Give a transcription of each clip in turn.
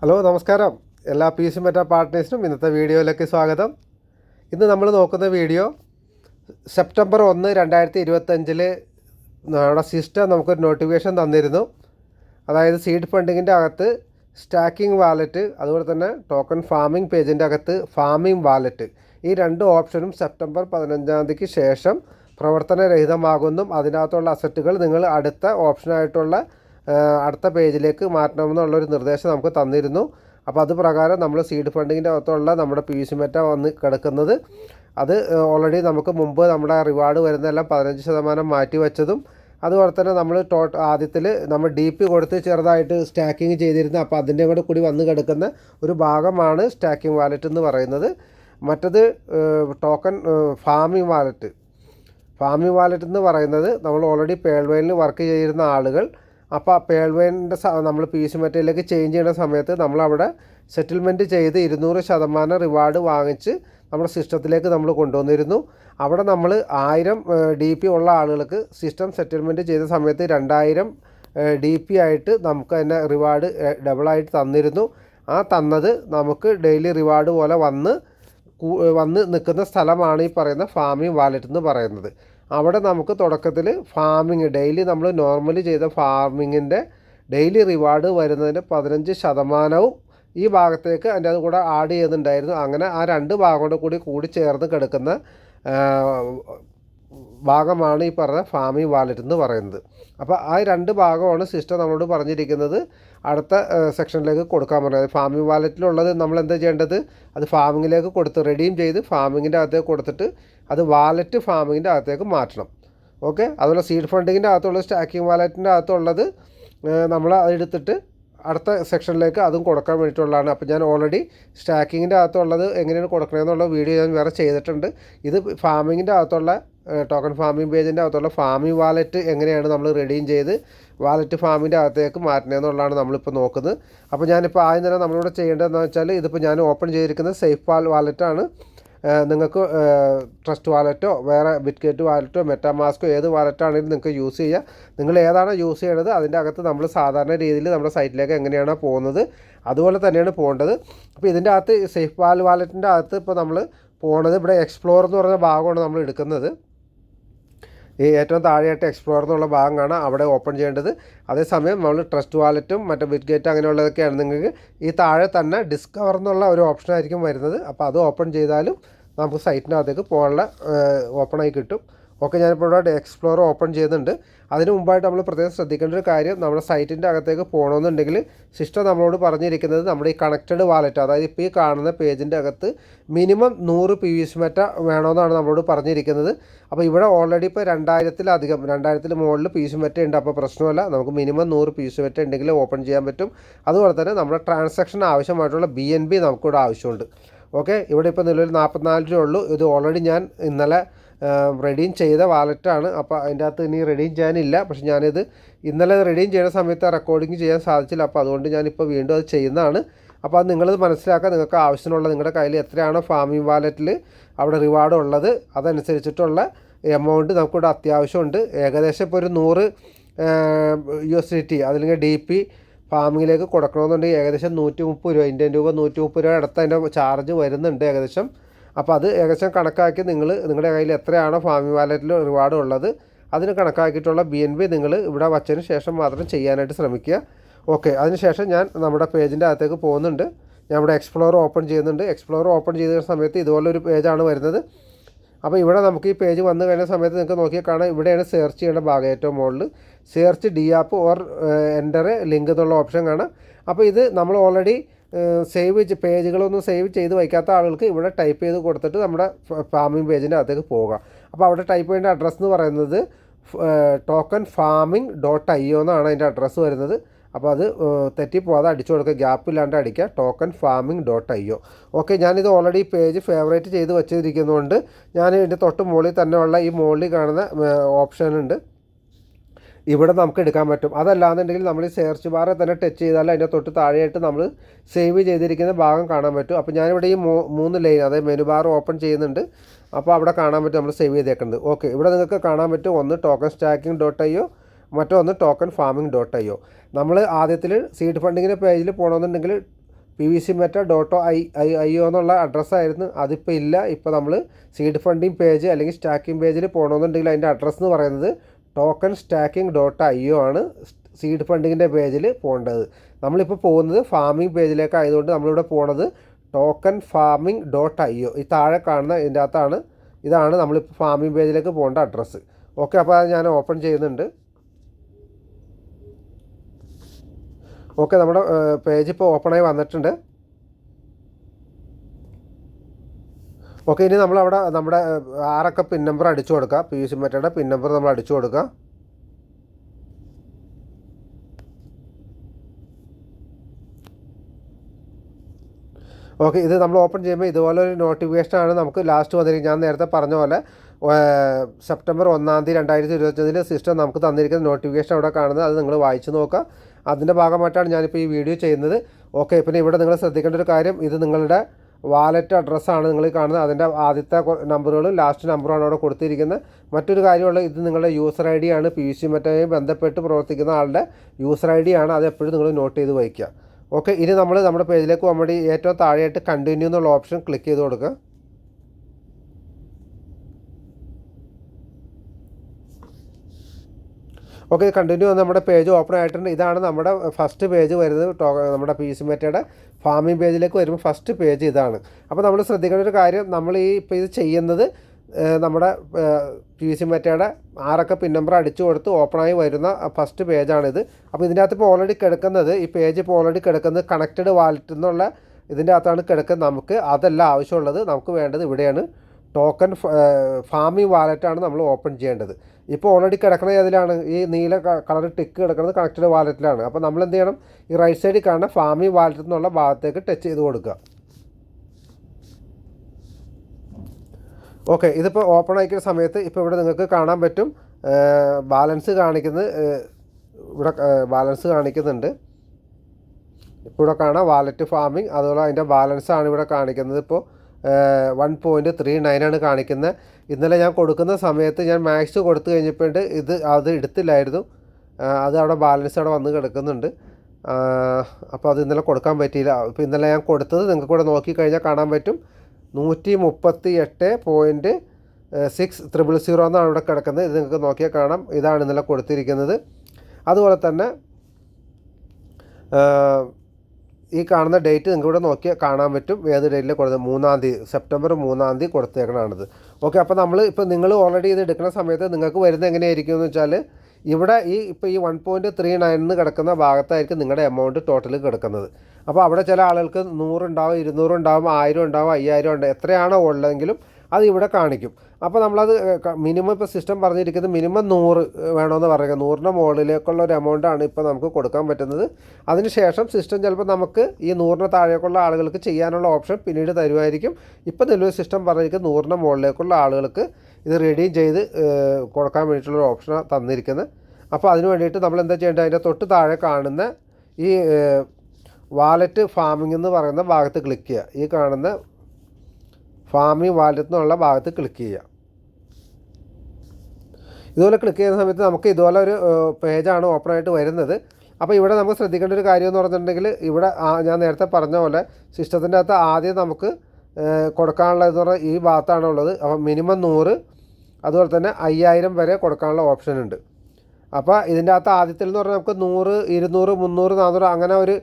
Hello നമസ്കാരം. എല്ലാ P C Meta പാർട്ട്നേഴ്സിനും ഇന്നത്തെ വീഡിയോയിലേക്ക് സ്വാഗതം. ഇന്ന് നമ്മൾ നോക്കുന്ന വീഡിയോ സെപ്റ്റംബർ ഒന്ന് രണ്ടായിരത്തി ഇരുപത്തഞ്ചിൽ നമ്മുടെ സിസ്റ്റം നമുക്കൊരു നോട്ടിഫിക്കേഷൻ തന്നിരുന്നു. അതായത് സീഡ് ഫണ്ടിങ്ങിന്റെ അകത്ത് സ്റ്റാക്കിംഗ് വാലറ്റ് അതുപോലെ തന്നെ ടോക്കൺ ഫാമിംഗ് പേജിന്റെ അകത്ത് ഫാമിംഗ് വാലറ്റ് ഈ രണ്ട് ഓപ്ഷനും സെപ്റ്റംബർ പതിനഞ്ചാം തീയതിക്ക് ശേഷം പ്രവർത്തനരഹിതമാകുന്നും. അതിനകത്തുള്ള അസറ്റുകൾ നിങ്ങൾ അടുത്ത ഓപ്ഷനായിട്ടുള്ള അടുത്ത പേജിലേക്ക് മാറ്റണമെന്നുള്ളൊരു നിർദ്ദേശം നമുക്ക് തന്നിരുന്നു. അപ്പോൾ അത് പ്രകാരം നമ്മൾ സീഡ് ഫണ്ടിങ്ങിന്റെ അകത്തുള്ള നമ്മുടെ പി സി മെറ്റ വന്ന് കിടക്കുന്നത്. അത് ഓൾറെഡി നമുക്ക് മുമ്പ് നമ്മുടെ റിവാർഡ് വരുന്നതെല്ലാം പതിനഞ്ച് ശതമാനം മാറ്റി വെച്ചതും അതുപോലെ തന്നെ നമ്മൾ ടോ ആദ്യത്തിൽ നമ്മൾ ഡി പി കൊടുത്ത് ചെറുതായിട്ട് സ്റ്റാക്കിങ് ചെയ്തിരുന്ന അപ്പോൾ അതിന്റെ കൂടെ കൂടി വന്ന് കിടക്കുന്ന ഒരു ഭാഗമാണ് സ്റ്റാക്കിംഗ് വാലറ്റ് എന്ന് പറയുന്നത്. മറ്റത് token farming wallet farming wallet എന്ന് പറയുന്നത് നമ്മൾ ഓൾറെഡി പേൾവെയിലിൽ വർക്ക് ചെയ്തിരുന്ന ആളുകൾ അപ്പോൾ ആ പേൾവൈനിന്റെ നമ്മൾ പി സി മെറ്റയിലേക്ക് ചേഞ്ച് ചെയ്യുന്ന സമയത്ത് നമ്മളവിടെ സെറ്റിൽമെന്റ് ചെയ്ത് ഇരുന്നൂറ് ശതമാനം റിവാർഡ് വാങ്ങിച്ച് നമ്മുടെ സിസ്റ്റത്തിലേക്ക് നമ്മൾ കൊണ്ടുവന്നിരുന്നു. അവിടെ നമ്മൾ ആയിരം ഡി പി ഉള്ള ആളുകൾക്ക് സിസ്റ്റം സെറ്റിൽമെന്റ് ചെയ്ത സമയത്ത് രണ്ടായിരം ഡി പി ആയിട്ട് നമുക്ക് അതിന്റെ റിവാർഡ് ഡബിളായിട്ട് തന്നിരുന്നു. ആ തന്നത് നമുക്ക് ഡെയിലി റിവാർഡ് പോലെ വന്ന് വന്ന് നിൽക്കുന്ന സ്ഥലമാണ് ഈ പറയുന്ന ഫാമിംഗ് വാലറ്റ് എന്ന് പറയുന്നത്. അവിടെ നമുക്ക് തുടക്കത്തിൽ ഫാമിങ് ഡെയിലി നമ്മൾ നോർമലി ചെയ്ത ഫാമിങ്ങിന്റെ ഡെയിലി റിവാർഡ് വരുന്നതിന്റെ പതിനഞ്ച് ശതമാനവും ഈ ഭാഗത്തേക്ക് അതിന്റെ അത് കൂടെ ആഡ് ചെയ്യുന്നുണ്ടായിരുന്നു. അങ്ങനെ ആ രണ്ട് ഭാഗം കൂടെ കൂടി ചേർന്ന് കിടക്കുന്ന ഭാഗമാണ് ഈ പറഞ്ഞ ഫാമിംഗ് വാലറ്റ് എന്ന് പറയുന്നത്. അപ്പോൾ ആ രണ്ട് ഭാഗമാണ് സിസ്റ്റം നമ്മളോട് പറഞ്ഞിരിക്കുന്നത്. അടുത്ത സെക്ഷനിലേക്ക് കൊടുക്കാൻ പറയുന്നത് ഫാമിംഗ് വാലറ്റിലുള്ളത് നമ്മൾ എന്താ ചെയ്യേണ്ടത്? അത് ഫാമിങ്ങിലേക്ക് കൊടുത്ത് റെഡീം ചെയ്ത് ഫാമിങ്ങിന്റെ അകത്തേക്ക് കൊടുത്തിട്ട് അത് വാലറ്റ് ഫാമിങ്ങിന്റെ അകത്തേക്ക് മാറ്റണം. ഓക്കെ? അതുപോലെ സീഡ് ഫണ്ടിങ്ങിന്റെ അകത്തുള്ള സ്റ്റാക്കിംഗ് വാലറ്റിന്റെ അകത്തുള്ളത് നമ്മൾ അതെടുത്തിട്ട് അടുത്ത സെക്ഷനിലേക്ക് അതും കൊടുക്കാൻ വേണ്ടിയിട്ടുള്ളതാണ്. അപ്പോൾ ഞാൻ ഓൾറെഡി സ്റ്റാക്കിങ്ങിന്റെ അകത്തുള്ളത് എങ്ങനെയാണ് കൊടുക്കണമെന്നുള്ള വീഡിയോ ഞാൻ വേറെ ചെയ്തിട്ടുണ്ട്. ഇത് ഫാമിങ്ങിന്റെ അകത്തുള്ള ടോക്കൺ ഫാമിംഗ് പേജിന്റെ അകത്തുള്ള ഫാമിംഗ് വാലറ്റ് എങ്ങനെയാണ് നമ്മൾ റെഡീം ചെയ്ത് വാലറ്റ് ഫാമിന്റെ അകത്തേക്ക് മാറ്റണമെന്നുള്ളതാണ് നമ്മളിപ്പോൾ നോക്കുന്നത്. അപ്പോൾ ഞാനിപ്പോൾ ആദ്യം തന്നെ നമ്മളിവിടെ ചെയ്യേണ്ടതെന്ന് വെച്ചാൽ ഇതിപ്പോൾ ഞാൻ ഓപ്പൺ ചെയ്തിരിക്കുന്നത് സേഫ് വാൽ വാലറ്റാണ് നിങ്ങൾക്ക് ട്രസ്റ്റ് വാലറ്റോ വേറെ ബിറ്റ്ഗേറ്റ് വാലറ്റോ മെറ്റാമാസ്കോ ഏത് വാലറ്റാണെങ്കിലും നിങ്ങൾക്ക് യൂസ് ചെയ്യുക നിങ്ങൾ ഏതാണോ യൂസ് ചെയ്യണത് അതിന്റെ അകത്ത് നമ്മൾ സാധാരണ രീതിയിൽ നമ്മുടെ സൈറ്റിലേക്ക് എങ്ങനെയാണോ പോകുന്നത് അതുപോലെ തന്നെയാണ് പോകേണ്ടത്. അപ്പോൾ ഇതിന്റെ അകത്ത് സേഫ് വാൽ വാലറ്റിന്റെ അകത്ത് ഇപ്പോൾ നമ്മൾ പോണത് ഇവിടെ എക്സ്പ്ലോർ എന്ന് പറഞ്ഞ ഭാഗമാണ് നമ്മൾ എടുക്കുന്നത്. ഈ ഏറ്റവും താഴെയായിട്ട് എക്സ്പ്ലോർ എന്നുള്ള ഭാഗമാണ് അവിടെ ഓപ്പൺ ചെയ്യേണ്ടത്. അതേസമയം നമ്മൾ ട്രസ്റ്റ് വാലറ്റും മറ്റേ ബിറ്റ്ഗേറ്റ് അങ്ങനെയുള്ളതൊക്കെയാണ് നിങ്ങൾക്ക് ഈ താഴെ തന്നെ ഡിസ്കവർ എന്നുള്ള ഒരു ഓപ്ഷൻ ആയിരിക്കും വരുന്നത്. അപ്പോൾ അത് ഓപ്പൺ ചെയ്താലും നമുക്ക് സൈറ്റിനകത്തേക്ക് പോകാനുള്ള ഓപ്പണായി കിട്ടും. ഓക്കെ ഞാനിപ്പോൾ ഇവിടെ എക്സ്പ്ലോർ ഓപ്പൺ ചെയ്യുന്നുണ്ട്. അതിന് മുമ്പായിട്ട് നമ്മൾ പ്രത്യേകം ശ്രദ്ധിക്കേണ്ട ഒരു കാര്യം നമ്മുടെ സൈറ്റിന്റെ അകത്തേക്ക് പോകണമെന്നുണ്ടെങ്കിൽ സിസ്റ്റം നമ്മളോട് പറഞ്ഞിരിക്കുന്നത് നമ്മുടെ ഈ കണക്റ്റഡ് വാലറ്റ് അതായത് ഇപ്പോൾ ഈ കാണുന്ന പേജിന്റെ അകത്ത് മിനിമം നൂറ് പി വി സി മെറ്റ വേണമെന്നാണ് നമ്മളോട് പറഞ്ഞിരിക്കുന്നത്. അപ്പോൾ ഇവിടെ ഓൾറെഡി ഇപ്പോൾ രണ്ടായിരത്തിലധികം രണ്ടായിരത്തിൽ മുകളിൽ പി സി മെറ്റ ഉണ്ട്. അപ്പോൾ പ്രശ്നമല്ല നമുക്ക് മിനിമം നൂറ് പി സി മെറ്റ ഉണ്ടെങ്കിൽ ഓപ്പൺ ചെയ്യാൻ പറ്റും. അതുപോലെ തന്നെ നമ്മുടെ ട്രാൻസാക്ഷൻ ആവശ്യമായിട്ടുള്ള ബി എൻ ബി നമുക്കിവിടെ ആവശ്യമുണ്ട്. ഓക്കെ ഇവിടെ ഇപ്പോൾ നിലവിൽ നാൽപ്പത്തിനാല് രൂപ ഉള്ളൂ. ഇത് ഓൾറെഡി ഞാൻ ഇന്നലെ റെഡീം ചെയ്ത വാലറ്റാണ് അപ്പോൾ അതിന്റെ അകത്ത് ഇനി റെഡീം ചെയ്യാനില്ല. പക്ഷെ ഞാനിത് ഇന്നലെ റെഡീം ചെയ്യുന്ന സമയത്ത് റെക്കോർഡിങ് ചെയ്യാൻ സാധിച്ചില്ല. അപ്പോൾ അതുകൊണ്ട് ഞാനിപ്പോൾ വീണ്ടും അത് ചെയ്യുന്നതാണ്. അപ്പോൾ അത് നിങ്ങളത് മനസ്സിലാക്കുക നിങ്ങൾക്ക് ആവശ്യമുള്ള നിങ്ങളുടെ കയ്യിൽ എത്രയാണോ ഫാമിംഗ് വാലറ്റിൽ അവിടെ റിവാർഡ് ഉള്ളത് അതനുസരിച്ചിട്ടുള്ള എമൗണ്ട് നമുക്കിവിടെ അത്യാവശ്യമുണ്ട്. ഏകദേശം ഇപ്പോൾ ഒരു നൂറ് യു എസ് ഡി ടി അതല്ലെങ്കിൽ ഡി പി ഫാമിങ്ങിലേക്ക് കൊടുക്കണമെന്നുണ്ടെങ്കിൽ ഏകദേശം നൂറ്റി മുപ്പത് രൂപ ഇന്ത്യൻ രൂപ നൂറ്റി മുപ്പത് രൂപ അടുത്ത് അതിന്റെ ചാർജ് വരുന്നുണ്ട് ഏകദേശം. അപ്പോൾ അത് ഏകദേശം കണക്കാക്കി നിങ്ങൾ നിങ്ങളുടെ കയ്യിൽ എത്രയാണോ ഫാമിംഗ് വാലറ്റിൽ റിവാർഡ് ഉള്ളത് അതിന് കണക്കാക്കിയിട്ടുള്ള ബി എൻ ബി നിങ്ങൾ ഇവിടെ വച്ചതിന് ശേഷം മാത്രം ചെയ്യാനായിട്ട് ശ്രമിക്കുക. ഓക്കെ അതിനുശേഷം ഞാൻ നമ്മുടെ പേജിന്റെ അകത്തേക്ക് പോകുന്നുണ്ട്. ഞാൻ ഇവിടെ എക്സ്പ്ലോർ ഓപ്പൺ ചെയ്യുന്നുണ്ട്. എക്സ്പ്ലോർ ഓപ്പൺ ചെയ്ത സമയത്ത് ഇതുപോലൊരു പേജാണ് വരുന്നത്. അപ്പോൾ ഇവിടെ നമുക്ക് ഈ പേജ് വന്നു കഴിഞ്ഞ സമയത്ത് നിങ്ങൾക്ക് നോക്കിയാൽ കാണാം ഇവിടെയാണ് സെർച്ച് ചെയ്യേണ്ട ഭാഗം ഏറ്റവും മുകളിൽ. Search D app or enter link എന്നുള്ള ഓപ്ഷൻ കാണാം. അപ്പോൾ ഇത് നമ്മൾ ഓൾറെഡി സേവ് പേജുകളൊന്നും സേവ് ചെയ്ത് വയ്ക്കാത്ത ആളുകൾക്ക് ഇവിടെ ടൈപ്പ് ചെയ്ത് കൊടുത്തിട്ട് നമ്മുടെ ഫാമിംഗ് പേജിന്റെ അകത്തേക്ക് പോകാം. അപ്പോൾ അവിടെ ടൈപ്പ് ചെയ്യേണ്ട അഡ്രസ്സ് എന്ന് പറയുന്നത് token farming dot I O എന്നാണ് അതിന്റെ അഡ്രസ്സ് വരുന്നത്. അപ്പോൾ അത് തെറ്റിപ്പോവാതെ അടിച്ചു കൊടുക്കുക. ഗ്യാപ്പ് ഇല്ലാണ്ട് അടിക്കുക. Token farming dot I O okay ഞാനിത് ഓൾറെഡി പേജ് ഫേവറേറ്റ് ചെയ്ത് വെച്ചിരിക്കുന്നതുകൊണ്ട് ഞാൻ ഇതിന്റെ തൊട്ട് മുകളിൽ തന്നെ ഉള്ള ഈ മുകളിൽ കാണുന്ന ഓപ്ഷൻ ഉണ്ട്. ഇവിടെ നമുക്ക് എടുക്കാൻ പറ്റും. അതല്ലാന്നുണ്ടെങ്കിൽ നമ്മൾ ഈ സെർച്ച് ബാറിൽ തന്നെ ടച്ച് ചെയ്താൽ അതിന്റെ തൊട്ട് താഴെയായിട്ട് നമ്മൾ സേവ് ചെയ്തിരിക്കുന്ന ഭാഗം കാണാൻ പറ്റും. അപ്പോൾ ഞാനിവിടെ ഈ മൂന്ന് ലൈൻ അതായത് മെനു ബാർ ഓപ്പൺ ചെയ്യുന്നുണ്ട്. അപ്പോൾ അവിടെ കാണാൻ പറ്റും നമ്മൾ സേവ് ചെയ്തേക്കുന്നത്. ഓക്കെ ഇവിടെ നിങ്ങൾക്ക് കാണാൻ പറ്റും. ഒന്ന് ടോക്കൺ സ്റ്റാക്കിംഗ് ഡോട്ട് ഐ മറ്റൊന്ന് token farming dot I O നമ്മൾ ആദ്യത്തിൽ സീഡ് ഫണ്ടിങ്ങിന്റെ പേജിൽ പോകണമെന്നുണ്ടെങ്കിൽ P V C Meta ഡോട്ടോ I I I O എന്നുള്ള അഡ്രസ്സായിരുന്നു അതിപ്പോൾ ഇല്ല. ഇപ്പോൾ നമ്മൾ സീഡ് ഫണ്ടിങ് പേജ് അല്ലെങ്കിൽ സ്റ്റാക്കിംഗ് പേജിൽ പോകണമെന്നുണ്ടെങ്കിൽ അതിന്റെ അഡ്രസ്സ് എന്ന് പറയുന്നത് token staking dot I O ആണ് സീഡ് ഫണ്ടിങ്ങിന്റെ പേജിൽ പോകേണ്ടത് നമ്മളിപ്പോൾ പോകുന്നത് ഫാമിംഗ് പേജിലേക്ക് ആയതുകൊണ്ട് നമ്മളിവിടെ പോണത് token farming dot I O ഈ താഴെ കാണുന്ന ഇതിന്റെ അകത്താണ്. ഇതാണ് നമ്മളിപ്പോൾ ഫാമിംഗ് പേജിലേക്ക് പോകേണ്ട അഡ്രസ്സ് ഓക്കെ അപ്പോൾ അത് ഞാൻ ഓപ്പൺ ചെയ്യുന്നുണ്ട്. ഓക്കെ നമ്മുടെ പേജ് ഇപ്പോൾ ഓപ്പണായി വന്നിട്ടുണ്ട്. ഓക്കെ ഇനി നമ്മൾ അവിടെ നമ്മുടെ ആറക്ക പിൻ നമ്പർ അടിച്ചു കൊടുക്കുക പി യു സി മറ്റയുടെ പിൻ നമ്പർ നമ്മൾ അടിച്ചു കൊടുക്കുക ഓക്കെ ഇത് നമ്മൾ ഓപ്പൺ ചെയ്യുമ്പോൾ ഇതുപോലെ ഒരു നോട്ടിഫിക്കേഷൻ ആണ് നമുക്ക് ലാസ്റ്റ് വന്നിരിക്കുന്നത്. ഞാൻ നേരത്തെ പറഞ്ഞ പോലെ സെപ്റ്റംബർ ഒന്നാം തീയതി രണ്ടായിരത്തി ഇരുപത്തഞ്ചിൽ സിസ്റ്റം നമുക്ക് തന്നിരിക്കുന്ന നോട്ടിഫിക്കേഷൻ അവിടെ കാണുന്നത്. അത് നിങ്ങൾ വായിച്ചു നോക്കുക. അതിന്റെ ഭാഗമായിട്ടാണ് ഞാനിപ്പോൾ ഈ വീഡിയോ ചെയ്യുന്നത്. ഓക്കെ പിന്നെ ഇവിടെ നിങ്ങൾ ശ്രദ്ധിക്കേണ്ട ഒരു കാര്യം ഇത് നിങ്ങളുടെ വാലറ്റ് അഡ്രസ്സാണ് നിങ്ങൾ കാണുന്നത്. അതിന്റെ ആദ്യത്തെ നമ്പറുകളും ലാസ്റ്റ് നമ്പറുമാണ് അവിടെ കൊടുത്തിരിക്കുന്നത്. മറ്റൊരു കാര്യമുള്ള ഇത് നിങ്ങളുടെ യൂസർ ഐ ഡി ആണ്. പി സി മറ്റുമായി ബന്ധപ്പെട്ട് പ്രവർത്തിക്കുന്ന ആളുടെ യൂസർ ഐ ഡി ആണ്. അത് എപ്പോഴും നിങ്ങൾ നോട്ട് ചെയ്ത് വയ്ക്കുക. ഓക്കെ ഇനി നമ്മൾ നമ്മുടെ പേജിലേക്ക് പോകുമ്പോൾ ഏറ്റവും താഴെയായിട്ട് കണ്ടിന്യൂ എന്നുള്ള ഓപ്ഷൻ ക്ലിക്ക് ചെയ്ത് കൊടുക്കുക. ഓക്കെ കണ്ടിന്യൂ നമ്മുടെ പേജ് ഓപ്പൺ ആയിട്ടുണ്ട്. ഇതാണ് നമ്മുടെ ഫസ്റ്റ് പേജ് വരുന്നത്. നമ്മുടെ പി സി മെറ്റയുടെ ഫാമിംഗ് പേജിലേക്ക് വരുമ്പോൾ ഫസ്റ്റ് പേജ് ഇതാണ്. അപ്പോൾ നമ്മൾ ശ്രദ്ധിക്കേണ്ട ഒരു കാര്യം നമ്മൾ ഈ ഇപ്പോൾ ഇത് ചെയ്യുന്നത് നമ്മുടെ പി സി മെറ്റയുടെ ആറൊക്കെ പിൻ നമ്പർ അടിച്ചു കൊടുത്ത് ഓപ്പണായി വരുന്ന ഫസ്റ്റ് പേജാണിത് അപ്പോൾ ഇതിന്റെ അകത്ത് ഇപ്പോൾ ഓൾറെഡി കിടക്കുന്നത് ഈ പേജ് ഇപ്പോൾ ഓൾറെഡി കിടക്കുന്നത് കണക്റ്റഡ് വാലറ്റ് എന്നുള്ള ഇതിന്റെ അകത്താണ് കിടക്കുന്നത് നമുക്ക്. അതല്ല ആവശ്യമുള്ളത് നമുക്ക് വേണ്ടത് ഇവിടെയാണ്. ടോക്കൺ ഫാമിംഗ് വാലറ്റാണ് നമ്മൾ ഓപ്പൺ ചെയ്യേണ്ടത്. ഇപ്പോൾ ഓൾറെഡി കിടക്കുന്ന ഏതിലാണ്? ഈ നീല കളർ ടിക്ക് കിടക്കുന്നത് കണക്റ്റഡ് വാലറ്റിലാണ് അപ്പോൾ നമ്മൾ എന്ത് ചെയ്യണം? ഈ റൈറ്റ് സൈഡിൽ കാണുന്ന ഫാമിംഗ് വാലറ്റ് എന്നുള്ള ഭാഗത്തേക്ക് ടച്ച് ചെയ്ത് കൊടുക്കുക. ഓക്കെ ഇതിപ്പോൾ ഓപ്പൺ ആക്കിയ സമയത്ത് ഇപ്പോൾ ഇവിടെ നിങ്ങൾക്ക് കാണാൻ പറ്റും. ബാലൻസ് കാണിക്കുന്നത് ഇവിടെ ബാലൻസ് കാണിക്കുന്നുണ്ട്. ഇപ്പോൾ ഇവിടെ കാണാം വാലറ്റ് ഫാമിംഗ് അതുപോലെ അതിന്റെ ബാലൻസ് ആണ് ഇവിടെ കാണിക്കുന്നത് ഇപ്പോൾ. വൺ പോയിന്റ് ത്രീ നയനാണ് കാണിക്കുന്നത് ഇന്നലെ ഞാൻ കൊടുക്കുന്ന സമയത്ത് ഞാൻ മാക്സ് കൊടുത്തു കഴിഞ്ഞപ്പോൾ ഇത് അത് എടുത്തില്ലായിരുന്നു. അത് അവിടെ ബാലൻസ് അവിടെ വന്ന് കിടക്കുന്നുണ്ട്. അപ്പോൾ അത് ഇന്നലെ കൊടുക്കാൻ പറ്റിയില്ല. അപ്പോൾ ഇന്നലെ ഞാൻ കൊടുത്തത് നിങ്ങൾക്ക് കൂടെ നോക്കിക്കഴിഞ്ഞാൽ കാണാൻ പറ്റും. നൂറ്റി മുപ്പത്തി എട്ട് പോയിന്റ് സിക്സ് ത്രിബിൾ സീറോ എന്നാണ് ഇവിടെ കിടക്കുന്നത് ഇത് നിങ്ങൾക്ക് നോക്കിയാൽ കാണാം. ഇതാണ് ഇന്നലെ കൊടുത്തിരിക്കുന്നത്. അതുപോലെ തന്നെ ഈ കാണുന്ന ഡേറ്റ് നിങ്ങൾക്ക് ഇവിടെ നോക്കിയാൽ കാണാൻ പറ്റും. ഏത് ഡേറ്റിൽ കൊടുത്തത് മൂന്നാം തീയതി സെപ്റ്റംബർ മൂന്നാം തീയതി കൊടുത്തേക്കണാണിത്. ഓക്കെ അപ്പോൾ നമ്മൾ ഇപ്പോൾ നിങ്ങൾ ഓൾറെഡി ഇത് എടുക്കുന്ന സമയത്ത് നിങ്ങൾക്ക് വരുന്നത് എങ്ങനെയായിരിക്കും എന്ന് വെച്ചാൽ ഇവിടെ ഈ ഇപ്പോൾ ഈ വൺ പോയിന്റ് ത്രീ നയനിന്ന് കിടക്കുന്ന ഭാഗത്തായിരിക്കും നിങ്ങളുടെ എമൗണ്ട് ടോട്ടൽ കിടക്കുന്നത്. അപ്പോൾ അവിടെ ചില ആളുകൾക്ക് നൂറുണ്ടാവും ഇരുന്നൂറുണ്ടാവും ആയിരം ഉണ്ടാവും അയ്യായിരം ഉണ്ടാവും എത്രയാണോ ഉള്ളതെങ്കിലും അത് ഇവിടെ കാണിക്കും. അപ്പോൾ നമ്മളത് മിനിമം ഇപ്പോൾ സിസ്റ്റം പറഞ്ഞിരിക്കുന്നത് മിനിമം നൂറ് വേണമെന്ന് പറയുക. നൂറിന്റെ മുകളിലേക്കുള്ള ഒരു എമൗണ്ടാണ് ഇപ്പോൾ നമുക്ക് കൊടുക്കാൻ പറ്റുന്നത്. അതിനുശേഷം സിസ്റ്റം ചിലപ്പോൾ നമുക്ക് ഈ നൂറിന് താഴേക്കുള്ള ആളുകൾക്ക് ചെയ്യാനുള്ള ഓപ്ഷൻ പിന്നീട് തരുമായിരിക്കും. ഇപ്പോൾ നിലവിൽ സിസ്റ്റം പറഞ്ഞിരിക്കുന്നത് നൂറിന്റെ മുകളിലേക്കുള്ള ആളുകൾക്ക് ഇത് റെഡീം ചെയ്ത് കൊടുക്കാൻ വേണ്ടിയിട്ടുള്ള ഒരു ഓപ്ഷൻ തന്നിരിക്കുന്നത്. അപ്പോൾ അതിന് വേണ്ടിയിട്ട് നമ്മൾ എന്താ ചെയ്യേണ്ടത്? അതിന്റെ തൊട്ട് താഴെ കാണുന്ന ഈ വാലറ്റ് ഫാമിംഗ് എന്ന് പറയുന്ന ഭാഗത്ത് ക്ലിക്ക് ചെയ്യുക. ഈ കാണുന്ന ഫാമിംഗ് വാലറ്റ് എന്നുള്ള ഭാഗത്ത് ക്ലിക്ക് ചെയ്യുക. ഇതുപോലെ ക്ലിക്ക് ചെയ്യുന്ന സമയത്ത് നമുക്ക് ഇതുപോലെ ഒരു പേജാണ് ഓപ്പൺ ആയിട്ട് വരുന്നത്. അപ്പോൾ ഇവിടെ നമുക്ക് ശ്രദ്ധിക്കേണ്ട ഒരു കാര്യം എന്ന് പറഞ്ഞിട്ടുണ്ടെങ്കിൽ ഇവിടെ ഞാൻ നേരത്തെ പറഞ്ഞ പോലെ സിസ്റ്റത്തിന്റെ അകത്ത് ആദ്യം നമുക്ക് കൊടുക്കാനുള്ള കൊടുക്കാനുള്ളതെന്ന് പറഞ്ഞാൽ ഈ ഭാഗത്താണ് ഉള്ളത്. അപ്പോൾ മിനിമം നൂറ് അതുപോലെ തന്നെ അയ്യായിരം വരെ കൊടുക്കാനുള്ള ഓപ്ഷൻ ഉണ്ട്. അപ്പോൾ ഇതിന്റെ അകത്ത് ആദ്യത്തിൽ എന്ന് പറഞ്ഞാൽ നമുക്ക് നൂറ് ഇരുന്നൂറ് മുന്നൂറ് നാനൂറ് അങ്ങനെ ഒരു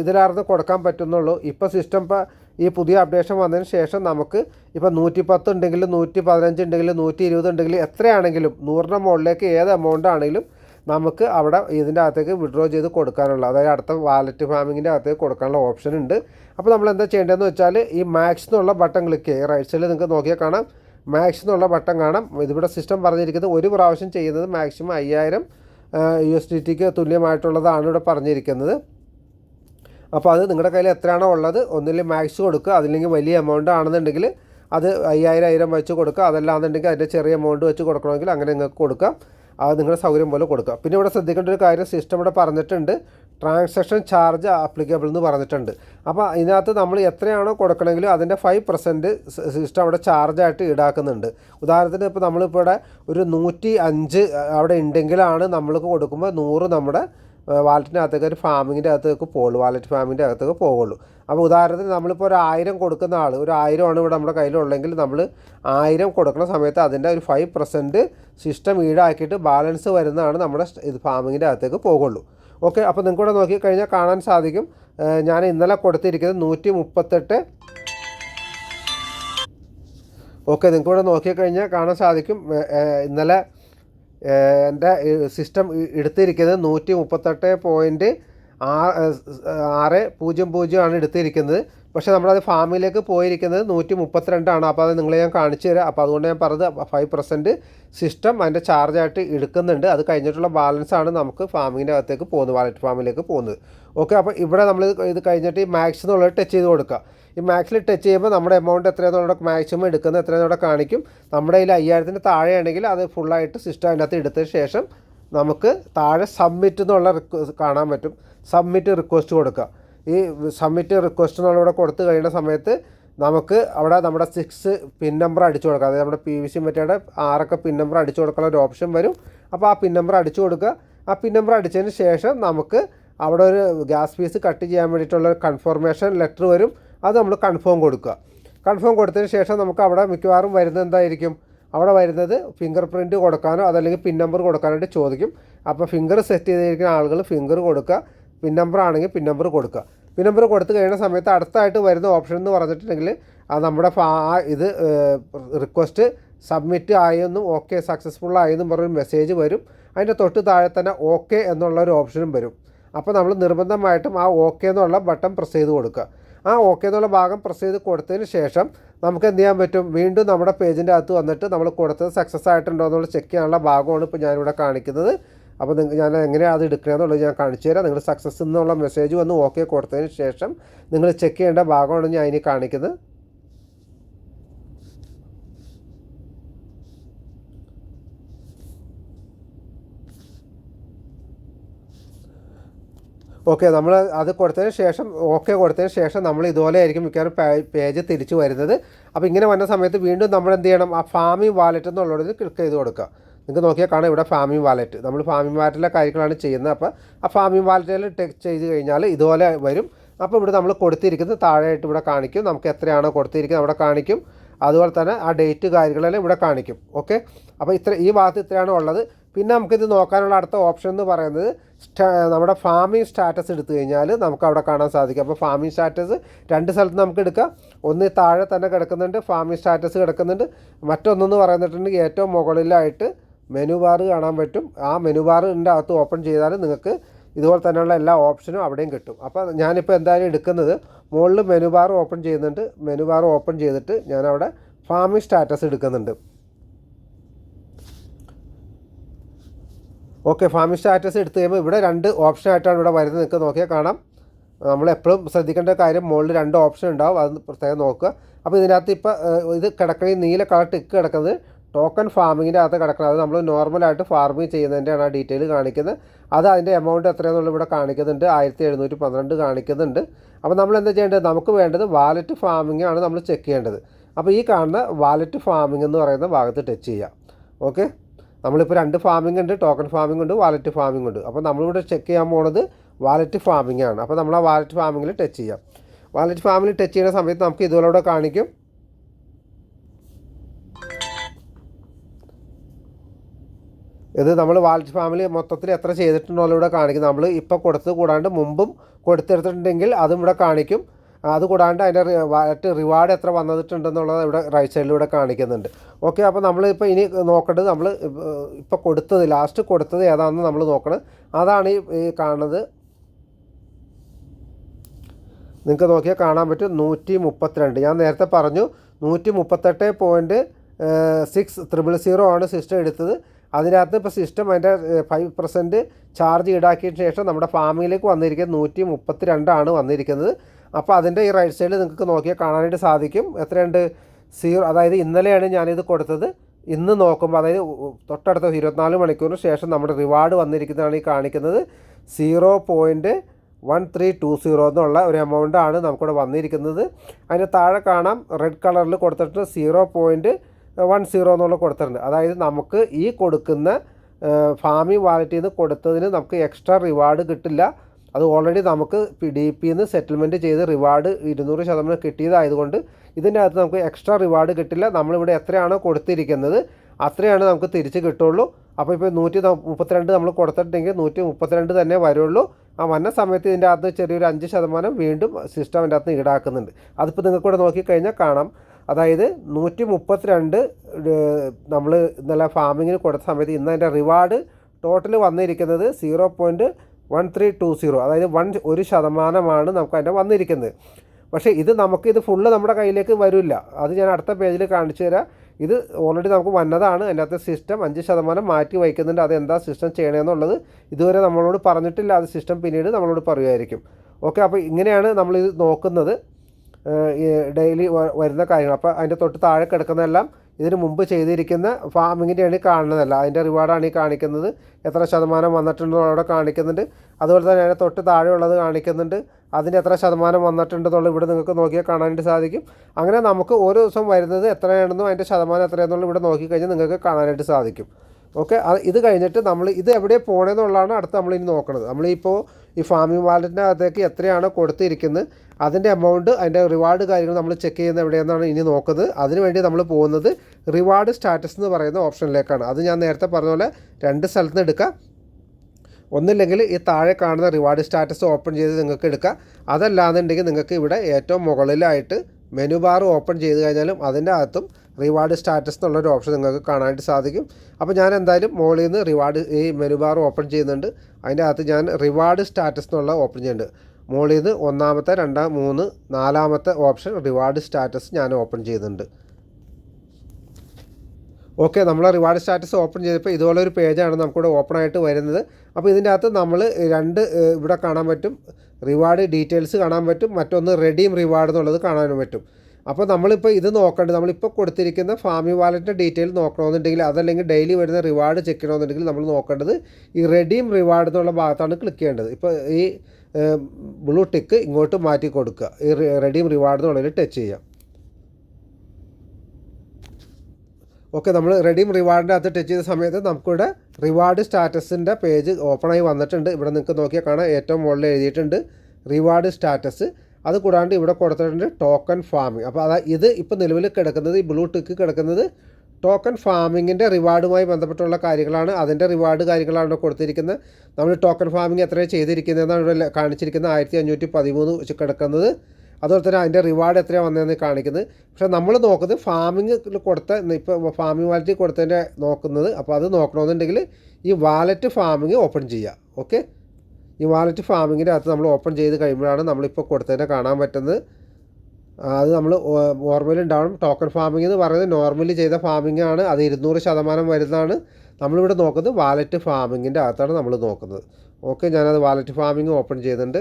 ഇതിലായിരുന്നു കൊടുക്കാൻ പറ്റുന്നുള്ളൂ. ഇപ്പോൾ സിസ്റ്റം ഇപ്പോൾ ഈ പുതിയ അപ്ഡേഷൻ വന്നതിന് ശേഷം നമുക്ക് ഇപ്പോൾ നൂറ്റി പത്ത് ഉണ്ടെങ്കിലും നൂറ്റി പതിനഞ്ച് ഉണ്ടെങ്കിലും നൂറ്റി ഇരുപത് ഉണ്ടെങ്കിലും എത്രയാണെങ്കിലും നൂറിന്റെ മുകളിലേക്ക് ഏത് എമൗണ്ട് ആണെങ്കിലും നമുക്ക് അവിടെ ഇതിന്റെ അകത്തേക്ക് വിഡ്രോ ചെയ്ത് കൊടുക്കാനുള്ള അതായത് അടുത്ത വാലറ്റ് ഫാമിങ്ങിന്റെ അകത്തേക്ക് കൊടുക്കാനുള്ള ഓപ്ഷൻ ഉണ്ട്. അപ്പോൾ നമ്മൾ എന്താ ചെയ്യേണ്ടതെന്ന് വെച്ചാൽ ഈ മാക്സ് എന്നുള്ള ബട്ടൺ ക്ലിക്ക് ചെയ്യുക. റൈറ്റ് സൈഡിൽ നിങ്ങൾക്ക് നോക്കിയാൽ കാണാം. മാക്സ് എന്നുള്ള ബട്ടൺ കാണാം. ഇതിവിടെ സിസ്റ്റം പറഞ്ഞിരിക്കുന്നത് ഒരു പ്രാവശ്യം ചെയ്യുന്നത് മാക്സിമം അയ്യായിരം യു എസ് ഡി ടിക്ക് തുല്യമായിട്ടുള്ളതാണ് ഇവിടെ പറഞ്ഞിരിക്കുന്നത്. അപ്പോൾ അത് നിങ്ങളുടെ കയ്യിൽ എത്രയാണോ ഉള്ളത് ഒന്നിൽ മാക്സ് കൊടുക്കുക അതില്ലെങ്കിൽ വലിയ എമൗണ്ട് ആണെന്നുണ്ടെങ്കിൽ അത് അയ്യായിരം ആയിരം വെച്ച് കൊടുക്കുക. അതല്ലാന്നുണ്ടെങ്കിൽ അതിന്റെ ചെറിയ എമൗണ്ട് വെച്ച് കൊടുക്കണമെങ്കിൽ അങ്ങനെ നിങ്ങൾക്ക് കൊടുക്കാം. അത് നിങ്ങളുടെ സൗകര്യം പോലെ കൊടുക്കുക. പിന്നെ ഇവിടെ ശ്രദ്ധിക്കേണ്ട ഒരു കാര്യം സിസ്റ്റം ഇവിടെ പറഞ്ഞിട്ടുണ്ട്. ട്രാൻസാക്ഷൻ ചാർജ് ആപ്ലിക്കബിൾ എന്ന് പറഞ്ഞിട്ടുണ്ട്. അപ്പോൾ ഇതിനകത്ത് നമ്മൾ എത്രയാണോ കൊടുക്കണമെങ്കിലും അതിന്റെ ഫൈവ് പെർസെന്റ് സിസ്റ്റം അവിടെ ചാർജായിട്ട് ഈടാക്കുന്നുണ്ട്. ഉദാഹരണത്തിന് ഇപ്പോൾ നമ്മളിപ്പോൾ ഇവിടെ ഒരു നൂറ്റി അഞ്ച് അവിടെ ഉണ്ടെങ്കിലാണ് നമ്മൾക്ക് കൊടുക്കുമ്പോൾ നൂറ് നമ്മുടെ വാലറ്റിന്റെ അകത്തേക്ക് ഒരു ഫാമിങ്ങിന്റെ അകത്തേക്ക് പോകുള്ളൂ വാലറ്റ് ഫാമിന്റെ അകത്തേക്ക് പോകുള്ളൂ അപ്പോൾ ഉദാഹരണത്തിന് നമ്മളിപ്പോൾ ഒരു ആയിരം കൊടുക്കുന്ന ആൾ ഒരു ആയിരമാണ് ഇവിടെ നമ്മുടെ കയ്യിലുള്ളെങ്കിൽ നമ്മൾ ആയിരം കൊടുക്കുന്ന സമയത്ത് അതിന്റെ ഒരു ഫൈവ് പെർസെന്റ് സിസ്റ്റം ഈടാക്കിയിട്ട് ബാലൻസ് വരുന്നതാണ് നമ്മുടെ ഇത് ഫാമിങ്ങിന്റെ അകത്തേക്ക് പോകുള്ളൂ. ഓക്കെ അപ്പോൾ നിങ്ങൾക്ക് ഇവിടെ നോക്കിക്കഴിഞ്ഞാൽ കാണാൻ സാധിക്കും. ഞാൻ ഇന്നലെ കൊടുത്തിരിക്കുന്നത് നൂറ്റി മുപ്പത്തെട്ട് ഓക്കെ നിങ്ങൾക്ക് ഇവിടെ നോക്കിക്കഴിഞ്ഞാൽ കാണാൻ സാധിക്കും. ഇന്നലെ എന്റെ സിസ്റ്റം എടുത്തിരിക്കുന്നത് നൂറ്റി മുപ്പത്തെട്ട് പോയിന്റ് ആറ് പൂജ്യം പൂജ്യം ആണ് എടുത്തിരിക്കുന്നത്. പക്ഷേ നമ്മളത് ഫാമിലേക്ക് പോയിരിക്കുന്നത് നൂറ്റി മുപ്പത്തിരണ്ടാണ് അപ്പോൾ അത് നിങ്ങളെ ഞാൻ കാണിച്ചു തരാം. അപ്പോൾ അതുകൊണ്ട് ഞാൻ പറഞ്ഞത് ഫൈവ് പെർസെന്റ് സിസ്റ്റം അതിന്റെ ചാർജായിട്ട് എടുക്കുന്നുണ്ട്. അത് കഴിഞ്ഞിട്ടുള്ള ബാലൻസ് ആണ് നമുക്ക് ഫാമിങ്ങിന്റെ അകത്തേക്ക് പോകുന്നത്. വാലറ്റ് ഫാമിലേക്ക് പോകുന്നത്. ഓക്കെ അപ്പോൾ ഇവിടെ നമ്മൾ ഇത് കഴിഞ്ഞിട്ട് ഈ മാക്സ് എന്നുള്ളത് ടച്ച് ചെയ്ത് കൊടുക്കുക. ഈ മാക്സിൽ ടച്ച് ചെയ്യുമ്പോൾ നമ്മുടെ എമൗണ്ട് എത്രയാണെന്നുള്ള മാക്സിമം എടുക്കുന്നത് എത്രയാണെന്നവിടെ കാണിക്കും. നമ്മുടെ കയ്യിൽ അയ്യായിരത്തിന് താഴെയാണെങ്കിൽ അത് ഫുള്ളായിട്ട് സിസ്റ്റം അതിനകത്ത് എടുത്തതിന് ശേഷം നമുക്ക് താഴെ സബ്മിറ്റ് എന്നുള്ള കാണാൻ പറ്റും. സബ്മിറ്റ് റിക്വസ്റ്റ് കൊടുക്കുക. ഈ സബ്മിറ്റ് റിക്വസ്റ്റ് എന്നുള്ളവിടെ കൊടുത്ത് കഴിയുന്ന സമയത്ത് നമുക്ക് അവിടെ നമ്മുടെ സിക്സ് പിൻ നമ്പർ അടിച്ചു കൊടുക്കുക അതായത് നമ്മുടെ പി വി സി മറ്റേടെ ആറൊക്കെ പിൻ നമ്പർ അടിച്ചു കൊടുക്കാനുള്ള ഒരു ഓപ്ഷൻ വരും. അപ്പോൾ ആ പിൻ നമ്പർ അടിച്ചു കൊടുക്കുക. ആ പിൻ നമ്പർ അടിച്ചതിന് ശേഷം നമുക്ക് അവിടെ ഒരു ഗ്യാസ് ഫീസ് കട്ട് ചെയ്യാൻ വേണ്ടിയിട്ടുള്ള കൺഫർമേഷൻ ലെറ്റർ വരും. അത് നമ്മൾ കൺഫേം കൊടുക്കുക. കൺഫേം കൊടുത്തതിന് ശേഷം നമുക്ക് അവിടെ മിക്കവാറും വരുന്നത് എന്തായിരിക്കും? അവിടെ വരുന്നത് ഫിംഗർ പ്രിന്റ് കൊടുക്കാനോ അതല്ലെങ്കിൽ പിൻ നമ്പർ കൊടുക്കാനായിട്ട് ചോദിക്കും. അപ്പോൾ ഫിംഗർ സെറ്റ് ചെയ്തിരിക്കുന്ന ആളുകൾ ഫിംഗർ കൊടുക്കുക. പിൻ നമ്പർ ആണെങ്കിൽ പിൻ നമ്പർ കൊടുക്കുക. പിൻ നമ്പർ കൊടുത്തു കഴിയുന്ന സമയത്ത് അടുത്തായിട്ട് വരുന്ന ഓപ്ഷൻ എന്ന് പറഞ്ഞിട്ടുണ്ടെങ്കിൽ ആ നമ്മുടെ ആ ഇത് റിക്വസ്റ്റ് സബ്മിറ്റ് ആയെന്നും ഓക്കെ സക്സസ്ഫുൾ ആയെന്നും പറഞ്ഞൊരു മെസ്സേജ് വരും. അതിന്റെ തൊട്ട് താഴെ തന്നെ ഓക്കെ എന്നുള്ള ഒരു ഓപ്ഷനും വരും. അപ്പോൾ നമ്മൾ നിർബന്ധമായിട്ടും ആ ഓക്കെ എന്നുള്ള ബട്ടൺ പ്രസ് ചെയ്ത് കൊടുക്കുക. ആ ഓക്കെ എന്നുള്ള ഭാഗം പ്രസ് ചെയ്ത് കൊടുത്തതിന് ശേഷം നമുക്ക് എന്ത് ചെയ്യാൻ പറ്റും? വീണ്ടും നമ്മുടെ പേജിന്റെ അകത്ത് വന്നിട്ട് നമ്മൾ കൊടുത്തത് സക്സസ് ആയിട്ടുണ്ടോ എന്നുള്ള ചെക്ക് ചെയ്യാനുള്ള ഭാഗമാണ് ഇപ്പോൾ ഞാനിവിടെ കാണിക്കുന്നത്. അപ്പോൾ നിങ്ങൾ ഞാൻ എങ്ങനെയാണ് അത് എടുക്കുക എന്നുള്ളത് ഞാൻ കാണിച്ചു തരാം. നിങ്ങൾ സക്സസ് എന്നുള്ള മെസ്സേജ് വന്ന് ഓക്കെ കൊടുത്തതിന് ശേഷം നിങ്ങൾ ചെക്ക് ചെയ്യേണ്ട ഭാഗമാണ് ഞാൻ ഇനി കാണിക്കുന്നത്. ഓക്കെ നമ്മൾ അത് കൊടുത്തതിന് ശേഷം ഓക്കെ കൊടുത്തതിന് ശേഷം നമ്മൾ ഇതുപോലെ ആയിരിക്കും മിക്കവാറും പേജ് തിരിച്ചു വരുന്നത്. അപ്പോൾ ഇങ്ങനെ വന്ന സമയത്ത് വീണ്ടും നമ്മൾ എന്ത് ചെയ്യണം? ആ ഫാമിംഗ് വാലറ്റ് എന്നുള്ളത് ക്ലിക്ക് ചെയ്ത് കൊടുക്കുക. നിങ്ങൾക്ക് നോക്കിയാൽ കാണാം ഇവിടെ ഫാമിംഗ് വാലറ്റ് നമ്മൾ ഫാമിംഗ് വാലറ്റിലെ കാര്യങ്ങളാണ് ചെയ്യുന്നത്. അപ്പോൾ ആ ഫാമിംഗ് വാലറ്റിൽ ടെക്സ്റ്റ് ചെയ്ത് കഴിഞ്ഞാൽ ഇതുപോലെ വരും. അപ്പോൾ ഇവിടെ നമ്മൾ കൊടുത്തിരിക്കുന്നത് താഴെയായിട്ട് ഇവിടെ കാണിക്കും. നമുക്ക് എത്രയാണോ കൊടുത്തിരിക്കുന്നത് അവിടെ കാണിക്കും. അതുപോലെ തന്നെ ആ ഡേറ്റ് കാര്യങ്ങളെല്ലാം ഇവിടെ കാണിക്കും. ഓക്കെ അപ്പോൾ ഇത്ര ഈ ഭാഗത്ത് ഇത്രയാണ് ഉള്ളത്. പിന്നെ നമുക്കിത് നോക്കാനുള്ള അടുത്ത ഓപ്ഷൻ എന്ന് പറയുന്നത് നമ്മുടെ ഫാമിംഗ് സ്റ്റാറ്റസ് എടുത്തു കഴിഞ്ഞാൽ നമുക്ക് അവിടെ കാണാൻ സാധിക്കും. അപ്പോൾ ഫാമിംഗ് സ്റ്റാറ്റസ് രണ്ട് സ്ഥലത്ത് നമുക്ക് എടുക്കാം. ഒന്ന് താഴെ തന്നെ കിടക്കുന്നുണ്ട് ഫാമിംഗ് സ്റ്റാറ്റസ് കിടക്കുന്നുണ്ട്. മറ്റൊന്നെന്ന് പറയുന്നിട്ടുണ്ടെങ്കിൽ ഏറ്റവും മുകളിലായിട്ട് മെനു ബാർ കാണാൻ പറ്റും. ആ മെനു ബാറിന്റെ അകത്ത് ഓപ്പൺ ചെയ്താൽ നിങ്ങൾക്ക് ഇതുപോലെ തന്നെയുള്ള എല്ലാ ഓപ്ഷനും അവിടെയും കിട്ടും. അപ്പോൾ ഞാനിപ്പോൾ എന്തായാലും എടുക്കുന്നത് മുകളിൽ മെനു ബാർ ഓപ്പൺ ചെയ്യുന്നുണ്ട്. മെനു ബാർ ഓപ്പൺ ചെയ്തിട്ട് ഞാനവിടെ ഫാമിംഗ് സ്റ്റാറ്റസ് എടുക്കുന്നുണ്ട്. ഓക്കെ ഫാമിംഗ് സ്റ്റാറ്റസ് എടുത്തു കഴിയുമ്പോൾ ഇവിടെ രണ്ട് ഓപ്ഷൻ ആയിട്ടാണ് ഇവിടെ വരുന്നത്. നിങ്ങൾക്ക് നോക്കിയാൽ കാണാം. നമ്മൾ എപ്പോഴും ശ്രദ്ധിക്കേണ്ട കാര്യം മുകളിൽ രണ്ട് ഓപ്ഷൻ ഉണ്ടാവും. അത് പ്രത്യേകം നോക്കുക. അപ്പോൾ ഇതിനകത്ത് ഇപ്പോൾ ഇത് കിടക്കുന്ന നീല കളർ ടിക്ക് കിടക്കുന്നത് ടോക്കൺ ഫാമിങ്ങിന്റെ അകത്ത് കിടക്കണം അത് നമ്മൾ നോർമലായിട്ട് ഫാർമിങ് ചെയ്യുന്നതിന്റെയാണ് ആ ഡീറ്റെയിൽ കാണിക്കുന്നത്. അത് അതിന്റെ എമൗണ്ട് എത്രയാണെന്നുള്ള ഇവിടെ കാണിക്കുന്നുണ്ട്. ആയിരത്തി എഴുന്നൂറ്റി പന്ത്രണ്ട് കാണിക്കുന്നുണ്ട്. അപ്പോൾ നമ്മൾ എന്താ ചെയ്യേണ്ടത്? നമുക്ക് വേണ്ടത് വാലറ്റ് ഫാമിംഗ് ആണ് നമ്മൾ ചെക്ക് ചെയ്യേണ്ടത്. അപ്പോൾ ഈ കാണുന്ന വാലറ്റ് ഫാമിംഗ് എന്ന് പറയുന്ന ഭാഗത്ത് ടച്ച് ചെയ്യുക ഓക്കെ നമ്മളിപ്പോൾ രണ്ട് ഫാമിംഗ് ഉണ്ട് ടോക്കൺ ഫാമിംഗ് ഉണ്ട് വാലറ്റ് ഫാമിംഗ് ഉണ്ട്. അപ്പോൾ നമ്മളിവിടെ ചെക്ക് ചെയ്യാൻ പോണത് വാലറ്റ് ഫാമിംഗ് ആണ്. അപ്പോൾ നമ്മൾ ആ വാലറ്റ് ഫാമിങ്ങിൽ ടച്ച് ചെയ്യാം. വാലറ്റ് ഫാമിൽ ടച്ച് ചെയ്യുന്ന സമയത്ത് നമുക്ക് ഇതുപോലെ കാണിക്കും. ഇത് നമ്മൾ വാലറ്റ് ഫാമിൽ മൊത്തത്തിൽ എത്ര ചെയ്തിട്ടുണ്ടോ ഇവിടെ കാണിക്കും. നമ്മൾ ഇപ്പോൾ കൊടുത്ത് കൂടാണ്ട് മുമ്പും കൊടുത്തെടുത്തിട്ടുണ്ടെങ്കിൽ അതും ഇവിടെ കാണിക്കും. അത് കൂടാണ്ട് അതിന്റെ വാലറ്റ് റിവാർഡ് എത്ര വന്നിട്ടുണ്ടെന്നുള്ളത് ഇവിടെ റൈറ്റ് സൈഡിലൂടെ കാണിക്കുന്നുണ്ട്. ഓക്കെ അപ്പോൾ നമ്മൾ ഇപ്പോൾ ഇനി നോക്കേണ്ടത് നമ്മൾ ഇപ്പോൾ കൊടുത്തത് ലാസ്റ്റ് കൊടുത്തത് ഏതാണെന്ന് നമ്മൾ നോക്കണം. അതാണ് ഈ കാണുന്നത്. നിങ്ങൾക്ക് നോക്കിയാൽ കാണാൻ പറ്റും. നൂറ്റി മുപ്പത്തിരണ്ട് ഞാൻ നേരത്തെ പറഞ്ഞു നൂറ്റി മുപ്പത്തെട്ട് പോയിന്റ് സിക്സ് ത്രിപിൾ സീറോ ആണ് സിസ്റ്റം എടുത്തത്. അതിനകത്ത് ഇപ്പോൾ സിസ്റ്റം അതിന്റെ ഫൈവ് പെർസെന്റ് ചാർജ് ഈടാക്കിയതിന് ശേഷം നമ്മുടെ ഫാമിലേക്ക് വന്നിരിക്കുന്നത് നൂറ്റി മുപ്പത്തി രണ്ടാണ് വന്നിരിക്കുന്നത്. അപ്പോൾ അതിന്റെ ഈ റൈറ്റ് സൈഡിൽ നിങ്ങൾക്ക് നോക്കിയാൽ കാണാനായിട്ട് സാധിക്കും. എത്രയുണ്ട്? സീറോ അതായത് ഇന്നലെയാണ് ഞാനിത് കൊടുത്തത്. ഇന്ന് നോക്കുമ്പോൾ അതായത് തൊട്ടടുത്ത ഇരുപത്തിനാല് മണിക്കൂറിന് ശേഷം നമ്മുടെ റിവാർഡ് വന്നിരിക്കുന്നതാണ് ഈ കാണിക്കുന്നത്. Zero point one three two zero എന്നുള്ള ഒരു എമൗണ്ട് ആണ് നമുക്കിവിടെ വന്നിരിക്കുന്നത്. അതിന് താഴെ കാണാം റെഡ് കളറിൽ കൊടുത്തിട്ട് സീറോ പോയിന്റ് വൺ സീറോ എന്നുള്ള കൊടുത്തിട്ടുണ്ട്. അതായത് നമുക്ക് ഈ കൊടുക്കുന്ന ഫാമി വാലറ്റിൽ നിന്ന് കൊടുത്തതിന് നമുക്ക് എക്സ്ട്രാ റിവാർഡ് കിട്ടില്ല. അത് ഓൾറെഡി നമുക്ക് ഡി പി നിന്ന് സെറ്റിൽമെന്റ് ചെയ്ത് റിവാർഡ് ഇരുന്നൂറ് ശതമാനം കിട്ടിയതായതുകൊണ്ട് ഇതിന്റെ അകത്ത് നമുക്ക് എക്സ്ട്രാ റിവാർഡ് കിട്ടില്ല. നമ്മളിവിടെ എത്രയാണോ കൊടുത്തിരിക്കുന്നത് അത്രയാണ് നമുക്ക് തിരിച്ച് കിട്ടുള്ളൂ. അപ്പോൾ ഇപ്പോൾ നൂറ്റി മുപ്പത്തിരണ്ട് നമ്മൾ കൊടുത്തിട്ടുണ്ടെങ്കിൽ നൂറ്റി മുപ്പത്തിരണ്ട് തന്നെ വരുള്ളൂ. ആ വന്ന സമയത്ത് ഇതിന്റെ അകത്ത് ചെറിയൊരു അഞ്ച് ശതമാനം വീണ്ടും സിസ്റ്റം അതിന്റെ അകത്ത് ഈടാക്കുന്നുണ്ട്. അതിപ്പോൾ നിങ്ങൾക്ക് ഇവിടെ നോക്കിക്കഴിഞ്ഞാൽ കാണാം. അതായത് നൂറ്റി മുപ്പത്തിരണ്ട് നമ്മൾ ഇന്നലെ ഫാമിങ്ങിന് കൊടുത്ത സമയത്ത് ഇന്ന് അതിന്റെ റിവാർഡ് ടോട്ടൽ വന്നിരിക്കുന്നത് zero point one three two zero അതായത് വൺ ഒരു ശതമാനമാണ് നമുക്ക് അതിന്റെ വന്നിരിക്കുന്നത്. പക്ഷേ ഇത് നമുക്ക് ഇത് ഫുള്ള് നമ്മുടെ കയ്യിലേക്ക് വരില്ല. അത് ഞാൻ അടുത്ത പേജിൽ കാണിച്ചു തരാം. ഇത് ഓൾറെഡി നമുക്ക് വന്നതാണ്. അതിന്റെ അകത്ത് സിസ്റ്റം അഞ്ച് ശതമാനം മാറ്റി വയ്ക്കുന്നുണ്ട്. അത് എന്താ സിസ്റ്റം ചെയ്യണമെന്നുള്ളത് ഇതുവരെ നമ്മളോട് പറഞ്ഞിട്ടില്ല. അത് സിസ്റ്റം പിന്നീട് നമ്മളോട് പറയുമായിരിക്കും ഓക്കെ അപ്പോൾ ഇങ്ങനെയാണ് നമ്മളിത് നോക്കുന്നത്. ഡെയിലി വരുന്ന കാര്യങ്ങൾ. അപ്പോൾ അതിന്റെ തൊട്ട് താഴെ കിടക്കുന്നതെല്ലാം ഇതിന് മുമ്പ് ചെയ്തിരിക്കുന്ന ഫാമിങ്ങിന്റെയാണ് കാണുന്നതല്ല. അതിന്റെ റിവാർഡാണ് ഈ കാണിക്കുന്നത്. എത്ര ശതമാനം വന്നിട്ടുണ്ടോ അവിടെ കാണിക്കുന്നുണ്ട്. അതുപോലെ തന്നെ അതിന്റെ തൊട്ട് താഴെയുള്ളത് കാണിക്കുന്നുണ്ട്. അതിന് എത്ര ശതമാനം വന്നിട്ടുണ്ടെന്നുള്ളത് ഇവിടെ നിങ്ങൾക്ക് നോക്കിയാൽ കാണാനായിട്ട് സാധിക്കും. അങ്ങനെ നമുക്ക് ഓരോ ദിവസം വരുന്നത് എത്രയാണെന്നും അതിന്റെ ശതമാനം എത്രയാണെന്നുള്ള ഇവിടെ നോക്കിക്കഴിഞ്ഞാൽ നിങ്ങൾക്ക് കാണാനായിട്ട് സാധിക്കും. ഓക്കെ? ഇത് കഴിഞ്ഞിട്ട് നമ്മൾ ഇത് എവിടെ പോകണമെന്നുള്ളതാണ് അടുത്ത് നമ്മൾ ഇനി നോക്കുന്നത് നമ്മളിപ്പോൾ ഈ ഫാമിംഗ് വാലറ്റിന്റെ അകത്തേക്ക് എത്രയാണ് കൊടുത്തിരിക്കുന്നത്. അതിന്റെ എമൗണ്ട് അതിന്റെ റിവാർഡ് കാര്യങ്ങൾ നമ്മൾ ചെക്ക് ചെയ്യുന്ന എവിടെയെന്നാണ് ഇനി നോക്കുന്നത്. അതിനുവേണ്ടി നമ്മൾ പോകുന്നത് റിവാർഡ് സ്റ്റാറ്റസ് എന്ന് പറയുന്ന ഓപ്ഷനിലേക്കാണ് അത് ഞാൻ നേരത്തെ പറഞ്ഞ പോലെ രണ്ട് സ്ഥലത്ത് നിന്ന് എടുക്കാം. ഒന്നില്ലെങ്കിൽ ഈ താഴെ കാണുന്ന റിവാർഡ് സ്റ്റാറ്റസ് ഓപ്പൺ ചെയ്ത് നിങ്ങൾക്ക് എടുക്കാം. അതല്ലാന്നുണ്ടെങ്കിൽ നിങ്ങൾക്ക് ഇവിടെ ഏറ്റവും മുകളിലായിട്ട് മെനു ബാർ ഓപ്പൺ ചെയ്ത് കഴിഞ്ഞാലും അതിന്റെ അകത്തും റിവാർഡ് സ്റ്റാറ്റസ് എന്നുള്ളൊരു ഓപ്ഷൻ നിങ്ങൾക്ക് കാണാനായിട്ട് സാധിക്കും. അപ്പോൾ ഞാൻ എന്തായാലും മുകളിൽ നിന്ന് റിവാർഡ് ഈ മെനു ബാർ ഓപ്പൺ ചെയ്യുന്നുണ്ട്. അതിന്റെ അകത്ത് ഞാൻ റിവാർഡ് സ്റ്റാറ്റസ് എന്നുള്ള ഓപ്പൺ ചെയ്യുന്നുണ്ട്. മുകളിൽ നിന്ന് ഒന്നാമത്തെ രണ്ടാം മൂന്ന് നാലാമത്തെ ഓപ്ഷൻ റിവാർഡ് സ്റ്റാറ്റസ് ഞാൻ ഓപ്പൺ ചെയ്യുന്നുണ്ട് ഓക്കെ നമ്മൾ റിവാർഡ് സ്റ്റാറ്റസ് ഓപ്പൺ ചെയ്തപ്പോൾ ഇതുപോലെ ഒരു പേജാണ് നമുക്കിവിടെ ഓപ്പൺ ആയിട്ട് വരുന്നത്. അപ്പോൾ ഇതിന്റെ അകത്ത് നമ്മൾ രണ്ട് ഇവിടെ കാണാൻ പറ്റും. റിവാർഡ് ഡീറ്റെയിൽസ് കാണാൻ പറ്റും. മറ്റൊന്ന് റെഡീം റിവാർഡ് എന്നുള്ളത് കാണാനും പറ്റും. അപ്പോൾ നമ്മളിപ്പോൾ ഇത് നോക്കേണ്ടത് നമ്മളിപ്പോൾ കൊടുത്തിരിക്കുന്ന ഫാമി വാലറ്റിന്റെ ഡീറ്റെയിൽ നോക്കണമെന്നുണ്ടെങ്കിൽ അതല്ലെങ്കിൽ ഡെയിലി വരുന്ന റിവാർഡ് ചെക്ക് ചെയ്യണമെന്നുണ്ടെങ്കിൽ നമ്മൾ നോക്കേണ്ടത് ഈ റെഡീം റിവാർഡ് എന്നുള്ള ഭാഗത്താണ് ക്ലിക്ക് ചെയ്യേണ്ടത്. ഇപ്പോൾ ഈ ബ്ലൂ ടിക്ക് ഇങ്ങോട്ട് മാറ്റി കൊടുക്കുക. ഈ റെഡീം റിവാർഡ് എന്നുള്ളതിൽ ടച്ച് ചെയ്യാം ഓക്കെ നമ്മൾ റെഡീം റിവാർഡിന്റെ അകത്ത് ടച്ച് ചെയ്ത സമയത്ത് നമുക്കിവിടെ റിവാർഡ് സ്റ്റാറ്റസിന്റെ പേജ് ഓപ്പണായി വന്നിട്ടുണ്ട്. ഇവിടെ നിങ്ങൾക്ക് നോക്കിയാൽ കാണാം ഏറ്റവും മുകളിൽ എഴുതിയിട്ടുണ്ട് റിവാർഡ് സ്റ്റാറ്റസ് അത് കൂടാണ്ട് ഇവിടെ കൊടുത്തിട്ടുണ്ട് ടോക്കൺ ഫാമിംഗ് അപ്പോൾ അതാ ഇത് ഇപ്പോൾ നിലവിൽ കിടക്കുന്നത് ഈ ബ്ലൂ ടിക്ക് കിടക്കുന്നത് ടോക്കൺ ഫാമിങ്ങിന്റെ റിവാർഡുമായി ബന്ധപ്പെട്ടുള്ള കാര്യങ്ങളാണ്. അതിന്റെ റിവാർഡ് കാര്യങ്ങളാണ് കൊടുത്തിരിക്കുന്നത്. നമ്മൾ ടോക്കൺ ഫാമിംഗ് എത്രയാണ് ചെയ്തിരിക്കുന്നതെന്നാണ് ഇവിടെ കാണിച്ചിരിക്കുന്നത്. ആയിരത്തി അഞ്ഞൂറ്റി പതിമൂന്ന് വെച്ച് കിടക്കുന്നത്. അതുപോലെ തന്നെ അതിന്റെ റിവാർഡ് എത്രയാണ് വന്നതെന്ന് കാണിക്കുന്നത്. പക്ഷേ നമ്മൾ നോക്കുന്നത് ഫാമിംഗ് കൊടുത്ത ഇപ്പോൾ ഫാമിംഗ് വാലറ്റിൽ കൊടുത്തതിന്റെ നോക്കുന്നത്. അപ്പോൾ അത് നോക്കണമെന്നുണ്ടെങ്കിൽ ഈ വാലറ്റ് ഫാമിംഗ് ഓപ്പൺ ചെയ്യുക. ഓക്കെ ഈ വാലറ്റ് ഫാമിങ്ങിന്റെ അകത്ത് നമ്മൾ ഓപ്പൺ ചെയ്ത് കഴിയുമ്പോഴാണ് നമ്മളിപ്പോൾ കൊടുത്തതിനെ കാണാൻ പറ്റുന്നത്. അത് നമ്മൾ നോർമലി ഉണ്ടാവണം ടോക്കൺ ഫാമിംഗ് എന്ന് പറയുന്നത് നോർമലി ചെയ്ത ഫാമിംഗ് ആണ്. അത് ഇരുന്നൂറ് ശതമാനം വരുന്നതാണ്. നമ്മളിവിടെ നോക്കുന്നത് വാലറ്റ് ഫാമിങ്ങിന്റെ അകത്താണ് നമ്മൾ നോക്കുന്നത്. ഓക്കെ ഞാനത് വാലറ്റ് ഫാമിംഗ് ഓപ്പൺ ചെയ്തിട്ടുണ്ട്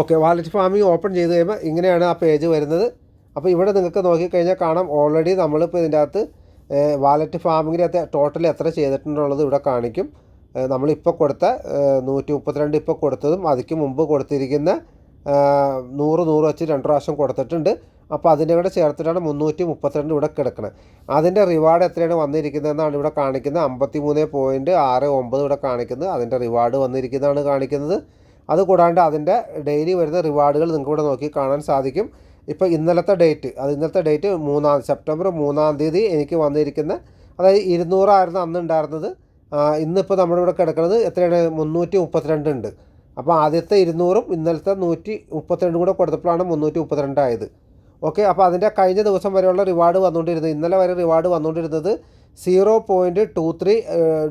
ഓക്കെ വാലറ്റ് ഫാമിംഗ് ഓപ്പൺ ചെയ്ത് കഴിയുമ്പോൾ ഇങ്ങനെയാണ് ആ പേജ് വരുന്നത്. അപ്പോൾ ഇവിടെ നിങ്ങൾക്ക് നോക്കിക്കഴിഞ്ഞാൽ കാണാം. ഓൾറെഡി നമ്മളിപ്പോൾ ഇതിന്റെ അകത്ത് വാലറ്റ് ഫാമിങ്ങിന്റെ അകത്ത് ടോട്ടൽ എത്ര ചെയ്തിട്ടുണ്ടെന്നുള്ളത് ഇവിടെ കാണിക്കും. നമ്മളിപ്പോൾ കൊടുത്ത നൂറ്റി മുപ്പത്തിരണ്ട് ഇപ്പോൾ കൊടുത്തതും അതിക്ക് മുമ്പ് കൊടുത്തിരിക്കുന്ന നൂറ് നൂറ് വെച്ച് രണ്ട് പ്രാവശ്യം കൊടുത്തിട്ടുണ്ട്. അപ്പോൾ അതിന്റെ കൂടെ ചേർത്തിട്ടാണ് മുന്നൂറ്റി മുപ്പത്തിരണ്ട് ഇവിടെ കിടക്കുന്നത് അതിന്റെ റിവാർഡ് എത്രയാണ് വന്നിരിക്കുന്നതെന്നാണ് ഇവിടെ കാണിക്കുന്നത്. അമ്പത്തി മൂന്ന് പോയിന്റ് ആറ് ഒമ്പത് ഇവിടെ കാണിക്കുന്നത്. അതിന്റെ റിവാർഡ് വന്നിരിക്കുന്നതാണ് കാണിക്കുന്നത്. അത് കൂടാണ്ട് അതിന്റെ ഡെയിലി വരുന്ന റിവാർഡുകൾ നിങ്ങൾക്ക് ഇവിടെ നോക്കി കാണാൻ സാധിക്കും. ഇപ്പോൾ ഇന്നലത്തെ ഡേറ്റ് അത് ഇന്നലത്തെ ഡേറ്റ് മൂന്നാം സെപ്റ്റംബർ മൂന്നാം തീയതി എനിക്ക് വന്നിരിക്കുന്ന അതായത് ഇരുന്നൂറായിരുന്നു അന്ന് ഉണ്ടായിരുന്നത്. ഇന്നിപ്പോൾ നമ്മുടെ ഇവിടെ കിടക്കുന്നത് എത്രയാണ്? മുന്നൂറ്റി മുപ്പത്തിരണ്ട് ഉണ്ട്. അപ്പോൾ ആദ്യത്തെ ഇരുന്നൂറും ഇന്നലത്തെ നൂറ്റി മുപ്പത്തിരണ്ടും കൂടെ കൊടുത്തപ്പോഴാണ് മുന്നൂറ്റി മുപ്പത്തിരണ്ടായത് ഓക്കെ അപ്പോൾ അതിന്റെ കഴിഞ്ഞ ദിവസം വരെയുള്ള റിവാർഡ് വന്നുകൊണ്ടിരുന്നത് ഇന്നലെ വരെ റിവാർഡ് വന്നുകൊണ്ടിരുന്നത് സീറോ പോയിന്റ് ടു ത്രീ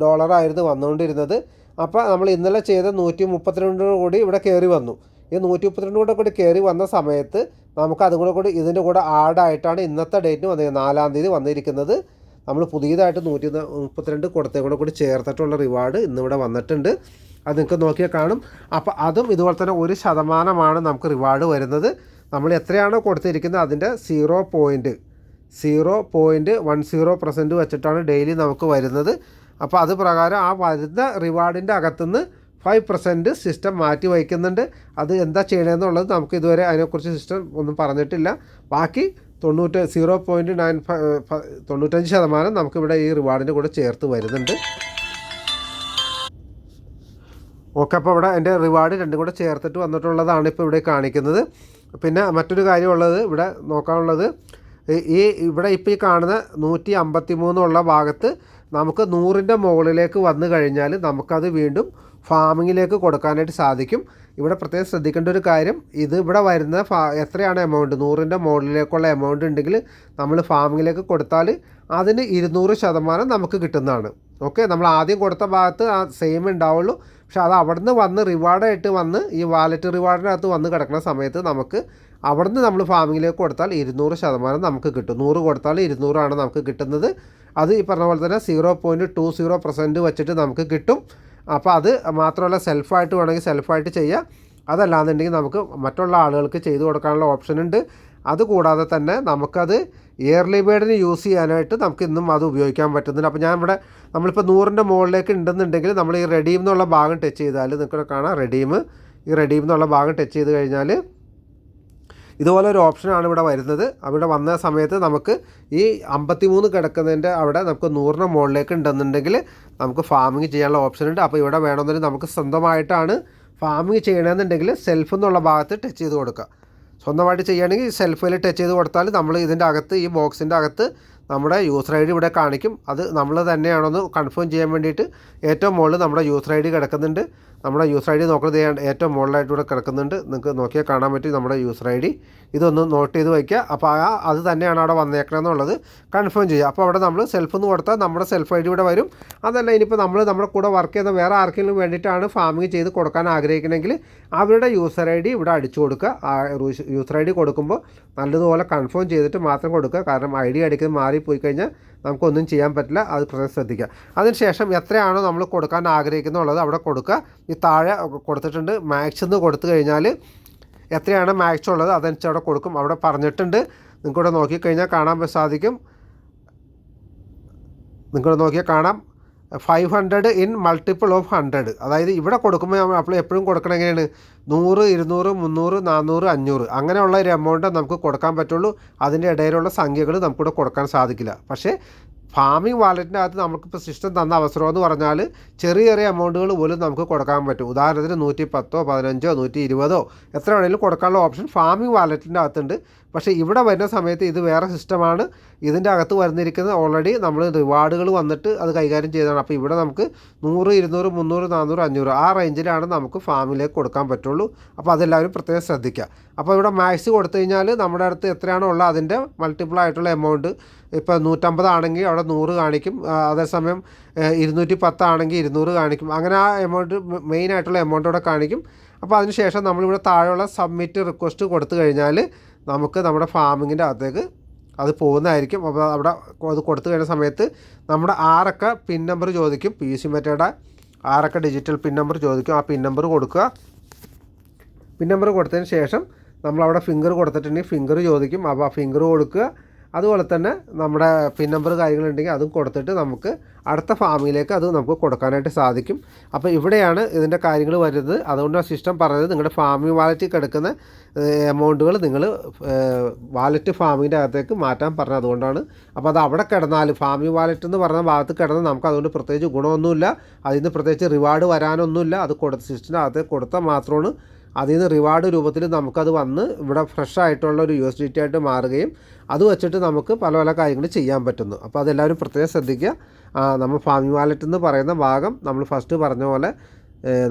ഡോളറായിരുന്നു വന്നുകൊണ്ടിരുന്നത്. അപ്പോൾ നമ്മൾ ഇന്നലെ ചെയ്ത നൂറ്റി മുപ്പത്തിരണ്ട് കൂടി ഇവിടെ കയറി വന്നു. ഈ നൂറ്റി മുപ്പത്തിരണ്ട് കൂടെ കൂടി കയറി വന്ന സമയത്ത് നമുക്ക് അതും കൂടെ കൂടി ഇതിന്റെ കൂടെ ആഡായിട്ടാണ് ഇന്നത്തെ ഡേറ്റിന് വന്നിരിക്കുന്നത് നാലാം തീയതി വന്നിരിക്കുന്നത്. നമ്മൾ പുതിയതായിട്ട് നൂറ്റി മുപ്പത്തിരണ്ട് കൊടുത്തേ കൂടെ കൂടി ചേർത്തിട്ടുള്ള റിവാർഡ് ഇന്നിവിടെ വന്നിട്ടുണ്ട്. അത് നിങ്ങൾക്ക് നോക്കിയാൽ കാണും. അപ്പോൾ അതും ഇതുപോലെ തന്നെ ഒരു ശതമാനമാണ് നമുക്ക് റിവാർഡ് വരുന്നത്. നമ്മൾ എത്രയാണോ കൊടുത്തിരിക്കുന്നത് അതിന്റെ zero point zero point one zero percent വെച്ചിട്ടാണ് ഡെയിലി നമുക്ക് വരുന്നത്. അപ്പോൾ അത് പ്രകാരം ആ വരുന്ന റിവാർഡിന്റെ അകത്തുനിന്ന് ഫൈവ് പെർസെന്റ് സിസ്റ്റം മാറ്റി വയ്ക്കുന്നുണ്ട്. അത് എന്താ ചെയ്യണമെന്നുള്ളത് നമുക്ക് ഇതുവരെ അതിനെക്കുറിച്ച് സിസ്റ്റം ഒന്നും പറഞ്ഞിട്ടില്ല. ബാക്കി തൊണ്ണൂറ്റ് സീറോ പോയിന്റ് നയൻ തൊണ്ണൂറ്റഞ്ച് ശതമാനം നമുക്കിവിടെ ഈ റിവാർഡിന്റെ കൂടെ ചേർത്ത് വരുന്നുണ്ട്. ഓക്കെ അപ്പോൾ ഇവിടെ എന്റെ റിവാർഡ് രണ്ടും കൂടെ ചേർത്തിട്ട് വന്നിട്ടുള്ളതാണ് ഇപ്പോൾ ഇവിടെ കാണിക്കുന്നത്. പിന്നെ മറ്റൊരു കാര്യമുള്ളത് ഇവിടെ നോക്കാനുള്ളത് ഈ- ഇവിടെ ഇപ്പോൾ ഈ കാണുന്ന നൂറ്റി അമ്പത്തി മൂന്നുള്ള ഭാഗത്ത് നമുക്ക് നൂറിന്റെ മുകളിലേക്ക് വന്നു കഴിഞ്ഞാൽ നമുക്കത് വീണ്ടും ഫാമിങ്ങിലേക്ക് കൊടുക്കാനായിട്ട് സാധിക്കും. ഇവിടെ പ്രത്യേകം ശ്രദ്ധിക്കേണ്ട ഒരു കാര്യം ഇത് ഇവിടെ വരുന്ന ഫാ എത്രയാണ് എമൗണ്ട് നൂറിന്റെ മുകളിലേക്കുള്ള എമൗണ്ട് ഉണ്ടെങ്കിൽ നമ്മൾ ഫാമിങ്ങിലേക്ക് കൊടുത്താൽ അതിന് ഇരുന്നൂറ് ശതമാനം നമുക്ക് കിട്ടുന്നതാണ്. ഓക്കെ നമ്മൾ ആദ്യം കൊടുത്ത ഭാഗത്ത് ആ സെയിം ഉണ്ടാവുള്ളൂ. പക്ഷെ അത് അവിടുന്ന് വന്ന് റിവാർഡായിട്ട് വന്ന് ഈ വാലറ്റ് റിവാർഡിനകത്ത് വന്ന് കിടക്കുന്ന സമയത്ത് നമുക്ക് അവിടുന്ന് നമ്മൾ ഫാമിങ്ങിലേക്ക് കൊടുത്താൽ ഇരുന്നൂറ് ശതമാനം നമുക്ക് കിട്ടും. നൂറ് കൊടുത്താൽ ഇരുന്നൂറാണ് നമുക്ക് കിട്ടുന്നത്. അത് ഈ പറഞ്ഞ പോലെ തന്നെ zero point two zero percent വെച്ചിട്ട് നമുക്ക് കിട്ടും. അപ്പോൾ അത് മാത്രമല്ല സെൽഫായിട്ട് വേണമെങ്കിൽ സെൽഫായിട്ട് ചെയ്യാം അതല്ലാന്നുണ്ടെങ്കിൽ നമുക്ക് മറ്റുള്ള ആളുകൾക്ക് ചെയ്തു കൊടുക്കാനുള്ള ഓപ്ഷൻ ഉണ്ട്. അതുകൂടാതെ തന്നെ നമുക്കത് ഇയർലി ബേഡിന് യൂസ് ചെയ്യാനായിട്ട് നമുക്ക് ഇന്നും അത് ഉപയോഗിക്കാൻ പറ്റുന്നുണ്ട് അപ്പോൾ ഞാൻ ഇവിടെ നമ്മളിപ്പോൾ നൂറിന്റെ മുകളിലേക്ക് ഉണ്ടെന്നുണ്ടെങ്കിൽ നമ്മൾ ഈ റെഡീം എന്നുള്ള ഭാഗം ടച്ച് ചെയ്താൽ നിങ്ങൾക്ക് കാണാം. റെഡീം ഈ റെഡീം എന്നുള്ള ഭാഗം ടച്ച് ചെയ്ത് കഴിഞ്ഞാൽ ഇതുപോലെ ഒരു ഓപ്ഷനാണ് ഇവിടെ വരുന്നത്. അവിടെ വന്ന സമയത്ത് നമുക്ക് ഈ അമ്പത്തി മൂന്ന് കിടക്കുന്നതിന്റെ അവിടെ നമുക്ക് നൂറിന് മുകളിലേക്ക് ഉണ്ടെന്നുണ്ടെങ്കിൽ നമുക്ക് ഫാമിങ് ചെയ്യാനുള്ള ഓപ്ഷൻ ഉണ്ട്. അപ്പോൾ ഇവിടെ വേണമെന്നുണ്ടെങ്കിൽ നമുക്ക് സ്വന്തമായിട്ടാണ് ഫാമിങ് ചെയ്യണമെന്നുണ്ടെങ്കിൽ സെൽഫ് എന്നുള്ള ഭാഗത്ത് ടച്ച് ചെയ്ത് കൊടുക്കുക. സ്വന്തമായിട്ട് ചെയ്യുകയാണെങ്കിൽ സെൽഫിൽ ടച്ച് ചെയ്ത് കൊടുത്താൽ നമ്മൾ ഇതിന്റെ അകത്ത് ഈ ബോക്സിന്റെ അകത്ത് നമ്മുടെ യൂസർ ഐ ഡി ഇവിടെ കാണിക്കും. അത് നമ്മൾ തന്നെയാണെന്ന് കൺഫേം ചെയ്യാൻ വേണ്ടിയിട്ട് ഏറ്റവും മുകളിൽ നമ്മുടെ യൂസർ ഐ ഡി കിടക്കുന്നുണ്ട്. നമ്മുടെ യൂസർ ഐ ഡി നോക്കുന്നത് ഏറ്റവും മുകളിലായിട്ട് ഇവിടെ കിടക്കുന്നുണ്ട്. നിങ്ങൾക്ക് നോക്കിയാൽ കാണാൻ പറ്റും നമ്മുടെ യൂസർ ഐ ഡി ഇതൊന്ന് നോട്ട് ചെയ്ത് വയ്ക്കുക. അപ്പോൾ ആ അത് തന്നെയാണ് അവിടെ വന്നേക്കണമെന്നുള്ളത് കൺഫേം ചെയ്യുക. അപ്പോൾ അവിടെ നമ്മൾ സെൽഫ് എന്ന് കൊടുത്താൽ നമ്മുടെ സെൽഫ് ഐ ഡി ഇവിടെ വരും. അതല്ല ഇനിയിപ്പോൾ നമ്മൾ നമ്മുടെ കൂടെ വർക്ക് ചെയ്യുന്ന വേറെ ആർക്കെങ്കിലും വേണ്ടിയിട്ടാണ് ഫാമിംഗ് ചെയ്ത് കൊടുക്കാൻ ആഗ്രഹിക്കണമെങ്കിൽ അവരുടെ യൂസർ ഐ ഡി ഇവിടെ അടിച്ചു കൊടുക്കുക. ആ യൂസർ ഐ ഡി കൊടുക്കുമ്പോൾ നല്ലതുപോലെ കൺഫേം ചെയ്തിട്ട് മാത്രം കൊടുക്കുക. കാരണം ഐ ഡി അടിക്കുന്നത് മാറിപ്പോയി കഴിഞ്ഞാൽ നമുക്കൊന്നും ചെയ്യാൻ പറ്റില്ല. അത് പ്രത്യേകം ശ്രദ്ധിക്കുക. അതിനുശേഷം എത്രയാണോ നമ്മൾ കൊടുക്കാൻ ആഗ്രഹിക്കുന്നുള്ളത് അവിടെ കൊടുക്കുക. ഈ താഴെ കൊടുത്തിട്ടുണ്ട്. മാക്സ് എന്ന് കൊടുത്തു കഴിഞ്ഞാൽ എത്രയാണ് മാക്സ് ഉള്ളത് അതനുസരിച്ച് അവിടെ കൊടുക്കും. അവിടെ പറഞ്ഞിട്ടുണ്ട്. നിങ്ങൾക്കിവിടെ നോക്കിക്കഴിഞ്ഞാൽ കാണാൻ സാധിക്കും. നിങ്ങൾ നോക്കിയാൽ കാണാം. Five hundred in multiple of hundred. അതായത് ഇവിടെ കൊടുക്കുമ്പോൾ നമ്മൾ അപ്പോൾ എപ്പോഴും കൊടുക്കണം എങ്ങനെയാണ്? നൂറ് ഇരുന്നൂറ് മുന്നൂറ് നാനൂറ് അഞ്ഞൂറ്. അങ്ങനെയുള്ള ഒരു എമൗണ്ട് നമുക്ക് കൊടുക്കാൻ പറ്റുള്ളൂ. അതിന്റെ ഇടയിലുള്ള സംഖ്യകൾ നമുക്കിവിടെ കൊടുക്കാൻ സാധിക്കില്ല. പക്ഷേ ഫാമിംഗ് വാലറ്റിന്റെ അകത്ത് നമുക്കിപ്പോൾ സിസ്റ്റം തന്ന അവസരം എന്ന് പറഞ്ഞാൽ ചെറിയ ചെറിയ എമൗണ്ടുകൾ പോലും നമുക്ക് കൊടുക്കാൻ പറ്റും. ഉദാഹരണത്തിന് നൂറ്റി പത്തോ പതിനഞ്ചോ നൂറ്റി ഇരുപതോ എത്ര വേണമെങ്കിലും കൊടുക്കാനുള്ള ഓപ്ഷൻ ഫാമിംഗ് വാലറ്റിന്റെ അകത്തുണ്ട് പക്ഷേ ഇവിടെ വരുന്ന സമയത്ത് ഇത് വേറെ സിസ്റ്റമാണ്. ഇതിന്റെ അകത്ത് വരുന്നിരിക്കുന്നത് ഓൾറെഡി നമ്മൾ റിവാർഡുകൾ വന്നിട്ട് അത് കൈകാര്യം ചെയ്തതാണ്. അപ്പോൾ ഇവിടെ നമുക്ക് നൂറ് ഇരുന്നൂറ് മുന്നൂറ് നാനൂറ് അഞ്ഞൂറ് ആ റേഞ്ചിലാണ് നമുക്ക് ഫാമിലേക്ക് കൊടുക്കാൻ പറ്റുള്ളൂ. അപ്പോൾ അതെല്ലാവരും പ്രത്യേകം ശ്രദ്ധിക്കുക. അപ്പോൾ ഇവിടെ മാക്സ് കൊടുത്തു കഴിഞ്ഞാൽ നമ്മുടെ അടുത്ത് എത്രയാണോ ഉള്ളത് അതിന്റെ മൾട്ടിപ്പിൾ ആയിട്ടുള്ള എമൗണ്ട് ഇപ്പോൾ നൂറ്റമ്പതാണെങ്കിൽ അവിടെ നൂറ് കാണിക്കും. അതേസമയം ഇരുന്നൂറ്റി പത്താണെങ്കിൽ ഇരുന്നൂറ് കാണിക്കും. അങ്ങനെ ആ എമൗണ്ട് മെയിൻ ആയിട്ടുള്ള എമൗണ്ട് അവിടെ കാണിക്കും. അപ്പോൾ അതിനുശേഷം നമ്മളിവിടെ താഴെയുള്ള സബ്മിറ്റ് റിക്വസ്റ്റ് കൊടുത്തു കഴിഞ്ഞാൽ നമുക്ക് നമ്മുടെ ഫാമിങ്ങിന്റെ അകത്തേക്ക് അത് പോകുന്നതായിരിക്കും. അപ്പോൾ അവിടെ അത് കൊടുത്തു കഴിഞ്ഞ സമയത്ത് നമ്മുടെ ആറക്ക പിൻ നമ്പർ ചോദിക്കും. പി സി മെറ്റയുടെ ആറക്ക ഡിജിറ്റൽ പിൻ നമ്പർ ചോദിക്കും. ആ പിൻ നമ്പർ കൊടുക്കുക. പിൻ നമ്പർ കൊടുത്തതിന് ശേഷം നമ്മളവിടെ ഫിംഗർ കൊടുത്തിട്ടുണ്ടെങ്കിൽ ഫിംഗർ ചോദിക്കും. അപ്പോൾ ആ ഫിംഗർ കൊടുക്കുക. അതുപോലെ തന്നെ നമ്മുടെ പിൻ നമ്പർ കാര്യങ്ങളുണ്ടെങ്കിൽ അതും കൊടുത്തിട്ട് നമുക്ക് അടുത്ത ഫാമിലേക്ക് അത് നമുക്ക് കൊടുക്കാനായിട്ട് സാധിക്കും. അപ്പോൾ ഇവിടെയാണ് ഇതിന്റെ കാര്യങ്ങൾ വരുന്നത്. അതുകൊണ്ട് ആ സിസ്റ്റം പറഞ്ഞത് നിങ്ങളുടെ ഫാമിംഗ് വാലറ്റിൽ കിടക്കുന്ന എമൗണ്ടുകൾ നിങ്ങൾ വാലറ്റ് ഫാമിന്റെ അകത്തേക്ക് മാറ്റാൻ പറഞ്ഞത് അതുകൊണ്ടാണ്. അപ്പോൾ അത് അവിടെ കിടന്നാൽ ഫാമിംഗ് വാലറ്റ് എന്ന് പറഞ്ഞ ഭാഗത്ത് കിടന്ന് നമുക്ക് അതുകൊണ്ട് പ്രത്യേകിച്ച് ഗുണമൊന്നുമില്ല. അതിൽ നിന്ന് പ്രത്യേകിച്ച് റിവാർഡ് വരാനൊന്നുമില്ല. അത് കൊടുത്ത സിസ്റ്റത്തിന്റെ അകത്തേക്ക് കൊടുത്താൽ മാത്രമാണ് അതിൽ നിന്ന് റിവാർഡ് രൂപത്തിൽ നമുക്കത് വന്ന് ഇവിടെ ഫ്രഷ് ആയിട്ടുള്ള ഒരു യു എസ് ഡി ടി ആയിട്ട് മാറുകയും അത് വെച്ചിട്ട് നമുക്ക് പല പല കാര്യങ്ങൾ ചെയ്യാൻ പറ്റുന്നു. അപ്പോൾ അതെല്ലാവരും പ്രത്യേകം ശ്രദ്ധിക്കുക. നമ്മൾ ഫാമിംഗ് വാലറ്റ് എന്ന് പറയുന്ന ഭാഗം നമ്മൾ ഫസ്റ്റ് പറഞ്ഞ പോലെ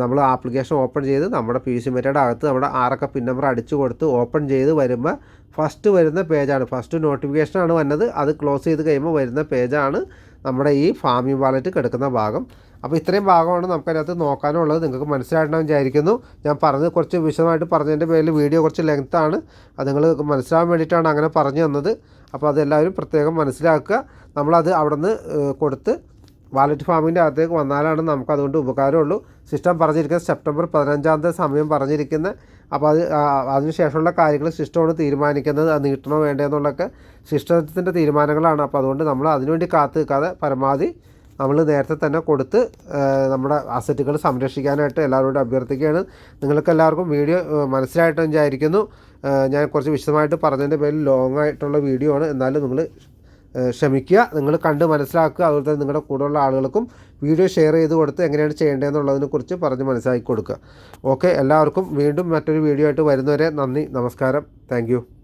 നമ്മൾ ആപ്ലിക്കേഷൻ ഓപ്പൺ ചെയ്ത് നമ്മുടെ പി സി മെറ്റയുടെ അകത്ത് നമ്മുടെ ആറൊക്കെ പിൻ നമ്പർ അടിച്ചു കൊടുത്ത് ഓപ്പൺ ചെയ്ത് വരുമ്പോൾ ഫസ്റ്റ് വരുന്ന പേജാണ് ഫസ്റ്റ് നോട്ടിഫിക്കേഷനാണ് വന്നത്. അത് ക്ലോസ് ചെയ്ത് കഴിയുമ്പോൾ വരുന്ന പേജാണ് നമ്മുടെ ഈ ഫാമിംഗ് വാലറ്റ് കിടക്കുന്ന ഭാഗം. അപ്പോൾ ഇത്രയും ഭാഗമാണ് നമുക്കതിനകത്ത് നോക്കാനുള്ളത്. നിങ്ങൾക്ക് മനസ്സിലായിട്ടുണ്ടെന്ന് വിചാരിക്കുന്നു. ഞാൻ പറഞ്ഞത് കുറച്ച് വിശദമായിട്ട് പറഞ്ഞതിന്റെ പേരിൽ വീഡിയോ കുറച്ച് ലെങ്ത്താണ് അത് നിങ്ങൾ മനസ്സിലാകാൻ വേണ്ടിയിട്ടാണ് അങ്ങനെ പറഞ്ഞു തന്നത്. അപ്പോൾ അതെല്ലാവരും പ്രത്യേകം മനസ്സിലാക്കുക. നമ്മളത് അവിടെ നിന്ന് കൊടുത്ത് വാലറ്റ് ഫാമിന്റെ അകത്തേക്ക് വന്നാലാണ് നമുക്ക് അതുകൊണ്ട് ഉപകാരമുള്ളൂ. സിസ്റ്റം പറഞ്ഞിരിക്കുന്നത് സെപ്റ്റംബർ പതിനഞ്ചാം തീയതി സമയം പറഞ്ഞിരിക്കുന്നത് അപ്പോൾ അത് അതിനുശേഷമുള്ള കാര്യങ്ങൾ സിസ്റ്റമാണ് തീരുമാനിക്കുന്നത്. അത് നീട്ടണോ വേണ്ടതെന്നുള്ളതൊക്കെ സിസ്റ്റത്തിന്റെ തീരുമാനങ്ങളാണ്. അപ്പോൾ അതുകൊണ്ട് നമ്മൾ അതിനുവേണ്ടി കാത്തു നിൽക്കാതെ പരമാവധി നമ്മൾ നേരത്തെ തന്നെ കൊടുത്ത് നമ്മുടെ അസറ്റുകൾ സംരക്ഷിക്കാനായിട്ട് എല്ലാവരോടും അഭ്യർത്ഥിക്കുകയാണ്. നിങ്ങൾക്ക് എല്ലാവർക്കും വീഡിയോ മനസ്സിലായിട്ട് വിചാരിക്കുന്നു. ഞാൻ കുറച്ച് വിശദമായിട്ട് പറഞ്ഞതിന്റെ പേരിൽ ലോങ് ആയിട്ടുള്ള വീഡിയോ ആണ്. എന്നാലും നിങ്ങൾ ക്ഷമിക്കുക. നിങ്ങൾ കണ്ട് മനസ്സിലാക്കുക. അതുപോലെ തന്നെ നിങ്ങളുടെ കൂടെയുള്ള ആളുകൾക്കും വീഡിയോ ഷെയർ ചെയ്ത് കൊടുത്ത് എങ്ങനെയാണ് ചെയ്യേണ്ടതെന്നുള്ളതിനെക്കുറിച്ച് പറഞ്ഞ് മനസ്സിലാക്കി കൊടുക്കുക. ഓക്കെ എല്ലാവർക്കും വീണ്ടും മറ്റൊരു വീഡിയോ ആയിട്ട് വരുന്നവരെ നന്ദി നമസ്കാരം. താങ്ക്